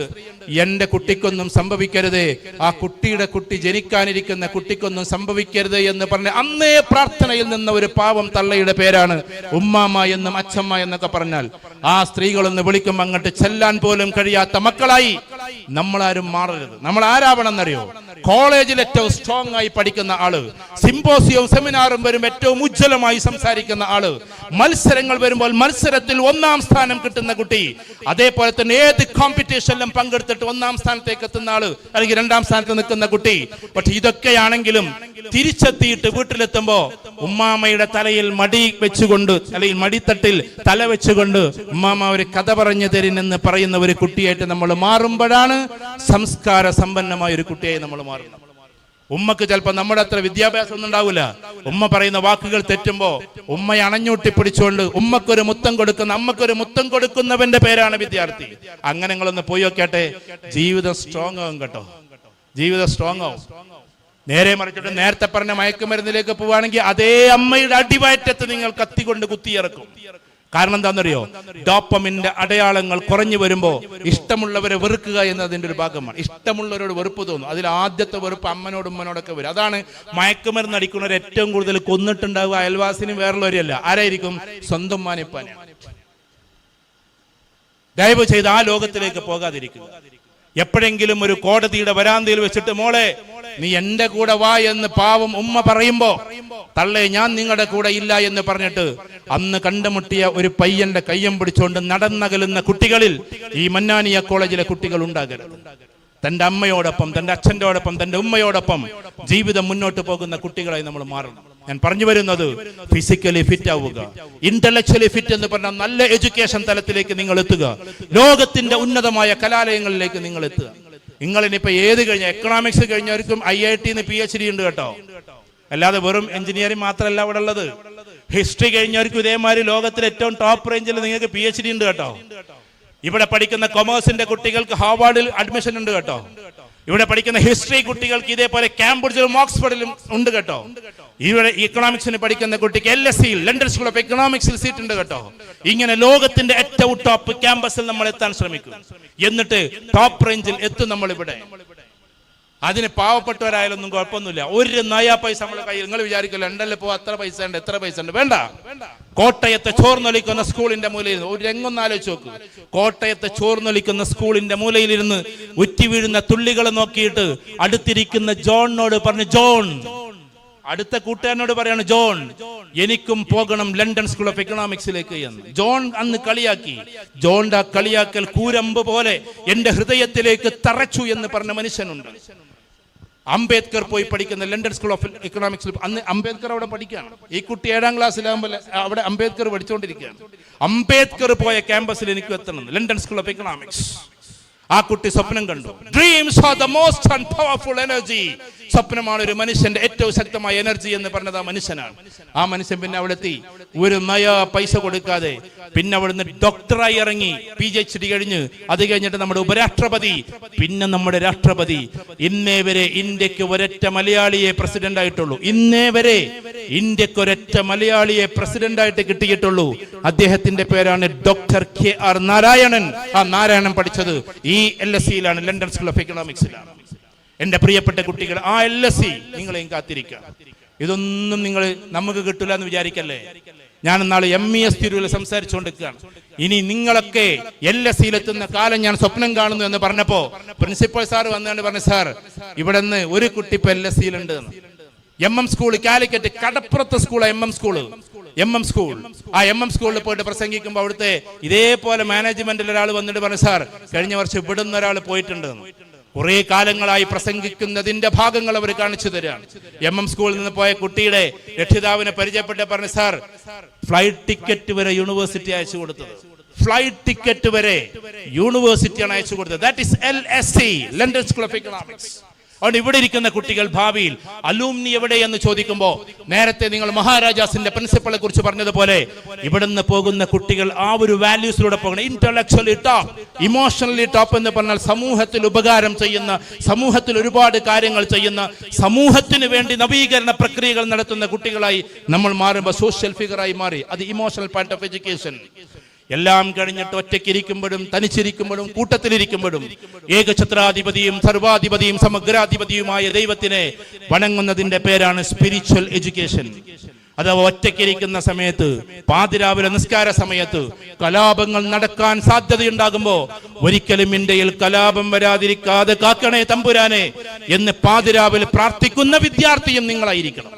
എന്റെ കുട്ടിക്കൊന്നും സംഭവിക്കരുതേ. ആ കുട്ടിയുടെ കുട്ടി ജനിക്കാനിരിക്കുന്ന കുട്ടിക്കൊന്നും സംഭവിക്കരുത് എന്ന് പറഞ്ഞ അന്നേ പ്രാർത്ഥനയിൽ നിന്ന ഒരു പാവം തള്ളയുടെ പേരാണ് ഉമ്മാമ എന്നും അച്ഛമ്മ എന്നൊക്കെ പറഞ്ഞാൽ ആ സ്ത്രീകളൊന്ന് വിളിക്കും അങ്ങോട്ട് ചെല്ലാൻ പോലും കഴിയാത്ത മക്കളായി. നമ്മളാരും മാറരുത്. നമ്മൾ ആരാവണം എന്നറിയോ കോളേജിൽ ഏറ്റവും സ്ട്രോങ് ആയി പഠിക്കുന്ന ആൾ സിംബോസിയവും സെമിനാറും വരും ഏറ്റവും ഉജ്ജ്വലമായി സംസാരിക്കുന്ന ആൾ. മത്സരങ്ങൾ വരുമ്പോൾ മത്സരത്തിൽ ഒന്നാം സ്ഥാനം കിട്ടുന്ന കുട്ടി അതേപോലെ തന്നെ ഏത് കോമ്പറ്റീഷനിലും പങ്കെടുത്തിട്ട് ഒന്നാം സ്ഥാനത്തേക്ക് എത്തുന്ന ആൾ അല്ലെങ്കിൽ രണ്ടാം സ്ഥാനത്ത് നിൽക്കുന്ന കുട്ടി. പക്ഷെ ഇതൊക്കെയാണെങ്കിലും തിരിച്ചെത്തിയിട്ട് വീട്ടിലെത്തുമ്പോ ഉമ്മാമയുടെ തലയിൽ മടി വെച്ചുകൊണ്ട് അല്ലെങ്കിൽ മടിത്തട്ടിൽ തല വെച്ചുകൊണ്ട് ഉമ്മാമ ഒരു കഥ പറഞ്ഞു തരുന്നെന്ന് പറയുന്ന ഒരു കുട്ടിയായിട്ട് നമ്മൾ മാറുമ്പോഴാണ് സംസ്കാര സമ്പന്നമായ ഒരു കുട്ടിയായി നമ്മൾ മാറുന്നത്. ഉമ്മക്ക് ചിലപ്പോൾ നമ്മുടെ അത്ര വിദ്യാഭ്യാസം ഒന്നും ഉണ്ടാവില്ല ഉമ്മ പറയുന്ന വാക്കുകൾ തെറ്റുമ്പോൾ ഉമ്മയെ അണഞ്ഞൂട്ടി പിടിച്ചുകൊണ്ട് ഉമ്മക്കൊരു മുത്തം കൊടുക്കുന്ന അമ്മക്കൊരു മുത്തം കൊടുക്കുന്നവന്റെ പേരാണ് വിദ്യാർത്ഥി. അങ്ങനെ നിങ്ങളൊന്ന് പോയി നോക്കട്ടെ ജീവിതം സ്ട്രോങ് ആവും കേട്ടോ. ജീവിതം സ്ട്രോങ് ആവും. നേരെ മറിച്ചിട്ട് നേരത്തെ പറഞ്ഞ മയക്കുമരുന്നിലേക്ക് പോവുകയാണെങ്കിൽ അതേ അമ്മയുടെ അടിവയറ്റത്ത് നിങ്ങൾ കത്തി കൊണ്ട് കുത്തിയിറക്കും. കാരണം എന്താണെന്നറിയോ? ഡോപ്പമിന്റെ അടയാളങ്ങൾ കുറഞ്ഞു വരുമ്പോൾ ഇഷ്ടമുള്ളവരെ വെറുക്കുക എന്നതിന്റെ ഒരു ഭാഗമാണ്. ഇഷ്ടമുള്ളവരോട് വെറുപ്പ് തോന്നും. അതിൽ ആദ്യത്തെ വെറുപ്പ് അമ്മനോടും ഉമ്മനോടൊക്കെ വരും. അതാണ് മയക്കുമരുന്ന് അടിക്കുന്നവർ ഏറ്റവും കൂടുതൽ കൊന്നിട്ടുണ്ടാവുക അയൽവാസിനും വേറുള്ളവരെയല്ല ആരായിരിക്കും? സ്വന്തം മാനിപ്പാനാണ് ദയവ് ചെയ്ത് ആ ലോകത്തിലേക്ക് പോകാതിരിക്കുക. എപ്പോഴെങ്കിലും ഒരു കോടതിയുടെ വരാന്തയിൽ വെച്ചിട്ട് മോളെ നീ എന്റെ കൂടെ വാ എന്ന് പാവം ഉമ്മ പറയുമ്പോ തള്ളേ ഞാൻ നിങ്ങളുടെ കൂടെ ഇല്ല എന്ന് പറഞ്ഞിട്ട് അന്ന് കണ്ടുമുട്ടിയ ഒരു പയ്യന്റെ കയ്യം പിടിച്ചുകൊണ്ട് നടന്നകലുന്ന കുട്ടികളിൽ ഈ മന്നാനിയ കോളേജിലെ കുട്ടികൾ ഉണ്ടാകരുത്. തന്റെ അമ്മയോടൊപ്പം തന്റെ അച്ഛന്റെയോടൊപ്പം തന്റെ ഉമ്മയോടൊപ്പം ജീവിതം മുന്നോട്ട് പോകുന്ന കുട്ടികളായി നമ്മൾ മാറണം. ഞാൻ പറഞ്ഞു വരുന്നത് ഫിസിക്കലി ഫിറ്റ് ആവുക. ഇന്റലക്ച്വലി ഫിറ്റ് എന്ന് പറഞ്ഞാൽ നല്ല എഡ്യൂക്കേഷൻ തലത്തിലേക്ക് നിങ്ങൾ എത്തുക. ലോകത്തിന്റെ ഉന്നതമായ കലാലയങ്ങളിലേക്ക് നിങ്ങൾ എത്തുക. നിങ്ങൾ ഏത് കഴിഞ്ഞ എക്കണോമിക്സ് കഴിഞ്ഞവർക്കും ഐ ഐ ടിന്ന് പി എച്ച് ഡി ഉണ്ട് കേട്ടോ. അല്ലാതെ വെറും എഞ്ചിനീയറിംഗ് മാത്രമല്ല അവിടെ ഉള്ളത് ഹിസ്റ്ററി കഴിഞ്ഞവർക്കും ഇതേമാതിരി ലോകത്തിലെ ഏറ്റവും ടോപ്പ് റേഞ്ചിൽ നിങ്ങൾക്ക് പി എച്ച് ഡി ഉണ്ട് കേട്ടോ. ഇവിടെ പഠിക്കുന്ന കൊമേഴ്സിന്റെ കുട്ടികൾക്ക് ഹാവാർഡിൽ അഡ്മിഷൻ ഉണ്ട് കേട്ടോ. ഇവിടെ പഠിക്കുന്ന ഹിസ്റ്ററി കുട്ടികൾക്ക് ഇതേപോലെ കാംബ്രിഡ്ജിലും ഓക്സ്ഫോർഡിലും ഉണ്ട് കേട്ടോ. ഇവിടെ ഇക്കണോമിക്സിന് പഠിക്കുന്ന കുട്ടിക്ക് എൽ എസ് സിയിൽ ലണ്ടൻ സ്കൂൾ ഓഫ് എക്കണോമിക്സിൽ സീറ്റ് ഉണ്ട് കേട്ടോ. ഇങ്ങനെ ലോകത്തിന്റെ ഏറ്റവും ടോപ്പ് ക്യാമ്പസിൽ നമ്മൾ എത്താൻ ശ്രമിക്കും. എന്നിട്ട് ടോപ്പ് റേഞ്ചിൽ എത്തും നമ്മൾ ഇവിടെ അതിന് പാവപ്പെട്ടവരായാലൊന്നും കുഴപ്പമൊന്നുമില്ല. ഒരു നയാ പൈസ നമ്മുടെ കയ്യിൽ. നിങ്ങൾ വിചാരിക്കും ലണ്ടനിൽ പോ അത്ര പൈസ ഉണ്ട് എത്ര പൈസ ഉണ്ട്? വേണ്ട. കോട്ടയത്തെ ചോർന്നൊലിക്കുന്ന സ്കൂളിന്റെ മൂലയിൽ ഒരു രംഗൊന്ന് ആലോചിച്ച് നോക്ക്. കോട്ടയത്തെ ചോർന്നൊലിക്കുന്ന സ്കൂളിന്റെ മൂലയിലിരുന്ന് ഉറ്റി വീഴുന്ന തുള്ളികൾ നോക്കിയിട്ട് അടുത്തിരിക്കുന്ന ജോണിനോട് പറഞ്ഞു ജോൺ. അടുത്ത കൂട്ടുകാരനോട് പറയാണ് ജോൺ എനിക്കും പോകണം ലണ്ടൻ സ്കൂൾ ഓഫ് എക്കണോമിക്സിലേക്ക് എന്ന്. ജോൺ അന്ന് കളിയാക്കി. ജോണിന്റെ കളിയാക്കൽ കൂരമ്പ് പോലെ എന്റെ ഹൃദയത്തിലേക്ക് തറച്ചു എന്ന് പറഞ്ഞ മനുഷ്യനുണ്ട്. അംബേദ്കർ പോയി പഠിക്കുന്ന ലണ്ടൻ സ്കൂൾ ഓഫ് എക്കണോമിക്സിൽ അന്ന് അംബേദ്കർ അവിടെ പഠിക്കുകയാണ്. ഈ കുട്ടി ഏഴാം ക്ലാസ്സിലാകുമ്പോൾ അവിടെ അംബേദ്കർ പഠിച്ചുകൊണ്ടിരിക്കുകയാണ് അംബേദ്കർ പോയ ക്യാമ്പസിൽ എനിക്ക് എത്തണം. ലണ്ടൻ സ്കൂൾ ഓഫ് എക്കണോമിക്സ് ആ കുട്ടി സ്വപ്നം കണ്ടു. Dreams are the most and powerful energy സ്വപ്നമാണ് ഒരു മനുഷ്യന്റെ ഏറ്റവും ശക്തമായ എനർജി എന്ന് പറഞ്ഞത് ആ മനുഷ്യനാണ്. ആ മനുഷ്യൻ പിന്നെ അവിടെ എത്തി ഒരു നയ പൈസ കൊടുക്കാതെ പിന്നെ അവിടുന്ന് ഡോക്ടറായി ഇറങ്ങി. പി എച്ച് ഡി കഴിഞ്ഞ്. അത് കഴിഞ്ഞിട്ട് നമ്മുടെ ഉപരാഷ്ട്രപതി. പിന്നെ നമ്മുടെ രാഷ്ട്രപതി. ഇന്നേ വരെ ഇന്ത്യയ്ക്ക് ഒരൊറ്റ മലയാളിയെ പ്രസിഡന്റ് ആയിട്ടുള്ളൂ. ഇന്നേ വരെ ഇന്ത്യയ്ക്ക് ഒരൊറ്റ മലയാളിയെ പ്രസിഡന്റ് ആയിട്ട് കിട്ടിയിട്ടുള്ളൂ. അദ്ദേഹത്തിന്റെ പേരാണ് ഡോക്ടർ കെ ആർ നാരായണൻ ആ നാരായണൻ പഠിച്ചത്. ഈ എൽ എസ് സിയിലാണ് ലണ്ടൻ സ്കൂൾ ഓഫ് എക്കണോമിക്സിലാണ് എന്റെ പ്രിയപ്പെട്ട കുട്ടികൾ ആ എൽ എസ് സി നിങ്ങളെയും കാത്തിരിക്കുക. ഇതൊന്നും നിങ്ങൾ നമുക്ക് കിട്ടില്ല എന്ന് വിചാരിക്കല്ലേ? ഞാൻ നാളെ എം ഇ എസ് തിരുവിൽ സംസാരിച്ചുകൊണ്ടിരിക്കുകയാണ്. ഇനി നിങ്ങളൊക്കെ എൽ എസ് സിയിലെത്തുന്ന കാലം ഞാൻ സ്വപ്നം കാണുന്നു എന്ന് പറഞ്ഞപ്പോ പ്രിൻസിപ്പൽ സാർ വന്നുകൊണ്ട് പറഞ്ഞു സാർ ഇവിടെ നിന്ന് ഒരു കുട്ടി ഇപ്പൊ എൽ എസ് സിയിലുണ്ട് എം എം സ്കൂൾ കാലിക്കറ്റ് കടപ്പുറത്ത് school M M school M M school ആ എം എം സ്കൂളിൽ പോയിട്ട് പ്രസംഗിക്കുമ്പോൾ അവിടുത്തെ ഇതേപോലെ മാനേജ്മെന്റിൽ ഒരാൾ വന്നിട്ട് പറഞ്ഞു സാർ കഴിഞ്ഞ വർഷം ഇവിടുന്ന് ഒരാൾ പോയിട്ടുണ്ട് എന്ന്." കുറെ കാലങ്ങളായി പ്രസംഗിക്കുന്നതിന്റെ ഭാഗങ്ങൾ അവർ കാണിച്ചു തരാണ്. എം എം സ്കൂളിൽ നിന്ന് പോയ കുട്ടിയുടെ രക്ഷിതാവിനെ പരിചയപ്പെട്ട് പറഞ്ഞു സാർ ഫ്ലൈറ്റ് ടിക്കറ്റ് വരെ യൂണിവേഴ്സിറ്റി അയച്ചു കൊടുത്തത്. ഫ്ലൈറ്റ് ടിക്കറ്റ് വരെ യൂണിവേഴ്സിറ്റിയാണ് അയച്ചു കൊടുത്തത്. That is L S C London school of economics അതുകൊണ്ട് ഇവിടെ ഇരിക്കുന്ന കുട്ടികൾ ഭാവിയിൽ അലൂമിനി എവിടെയെന്ന് ചോദിക്കുമ്പോൾ നേരത്തെ നിങ്ങൾ മഹാരാജാസിന്റെ പ്രിൻസിപ്പളെ കുറിച്ച് പറഞ്ഞതുപോലെ ഇവിടുന്ന് പോകുന്ന കുട്ടികൾ ആ ഒരു വാല്യൂസിലൂടെ പോകണം. ഇന്റലക്ച്വലി ടോപ്പ് ഇമോഷണലി ടോപ്പ് എന്ന് പറഞ്ഞാൽ സമൂഹത്തിൽ ഉപകാരം ചെയ്യുന്ന സമൂഹത്തിൽ ഒരുപാട് കാര്യങ്ങൾ ചെയ്യുന്ന സമൂഹത്തിന് വേണ്ടി നവീകരണ പ്രക്രിയകൾ നടത്തുന്ന കുട്ടികളായി നമ്മൾ മാറുമ്പോൾ സോഷ്യൽ ഫിഗറായി മാറി. അത് ഇമോഷണൽ പാർട്ട് ഓഫ് എഡ്യൂക്കേഷൻ എല്ലാം കഴിഞ്ഞിട്ട് ഒറ്റയ്ക്കിരിക്കുമ്പോഴും തനിച്ചിരിക്കുമ്പോഴും കൂട്ടത്തിലിരിക്കുമ്പോഴും ഏകഛത്രാധിപതിയും സർവാധിപതിയും സമഗ്രാധിപതിയുമായ ദൈവത്തിനെ വണങ്ങുന്നതിന്റെ പേരാണ് സ്പിരിച്വൽ എഡ്യൂക്കേഷൻ അഥവാ ഒറ്റയ്ക്കിരിക്കുന്ന സമയത്ത് പാതിരാവിലെ നിസ്കാര സമയത്ത് കലാപങ്ങൾ നടക്കാൻ സാധ്യതയുണ്ടാകുമ്പോ ഒരിക്കലും ഇന്ത്യയിൽ കലാപം വരാതിരിക്കാതെ കാക്കണേ തമ്പുരാനെ എന്ന് പാതിരാവിൽ പ്രാർത്ഥിക്കുന്ന വിദ്യാർത്ഥിയും നിങ്ങളായിരിക്കണം.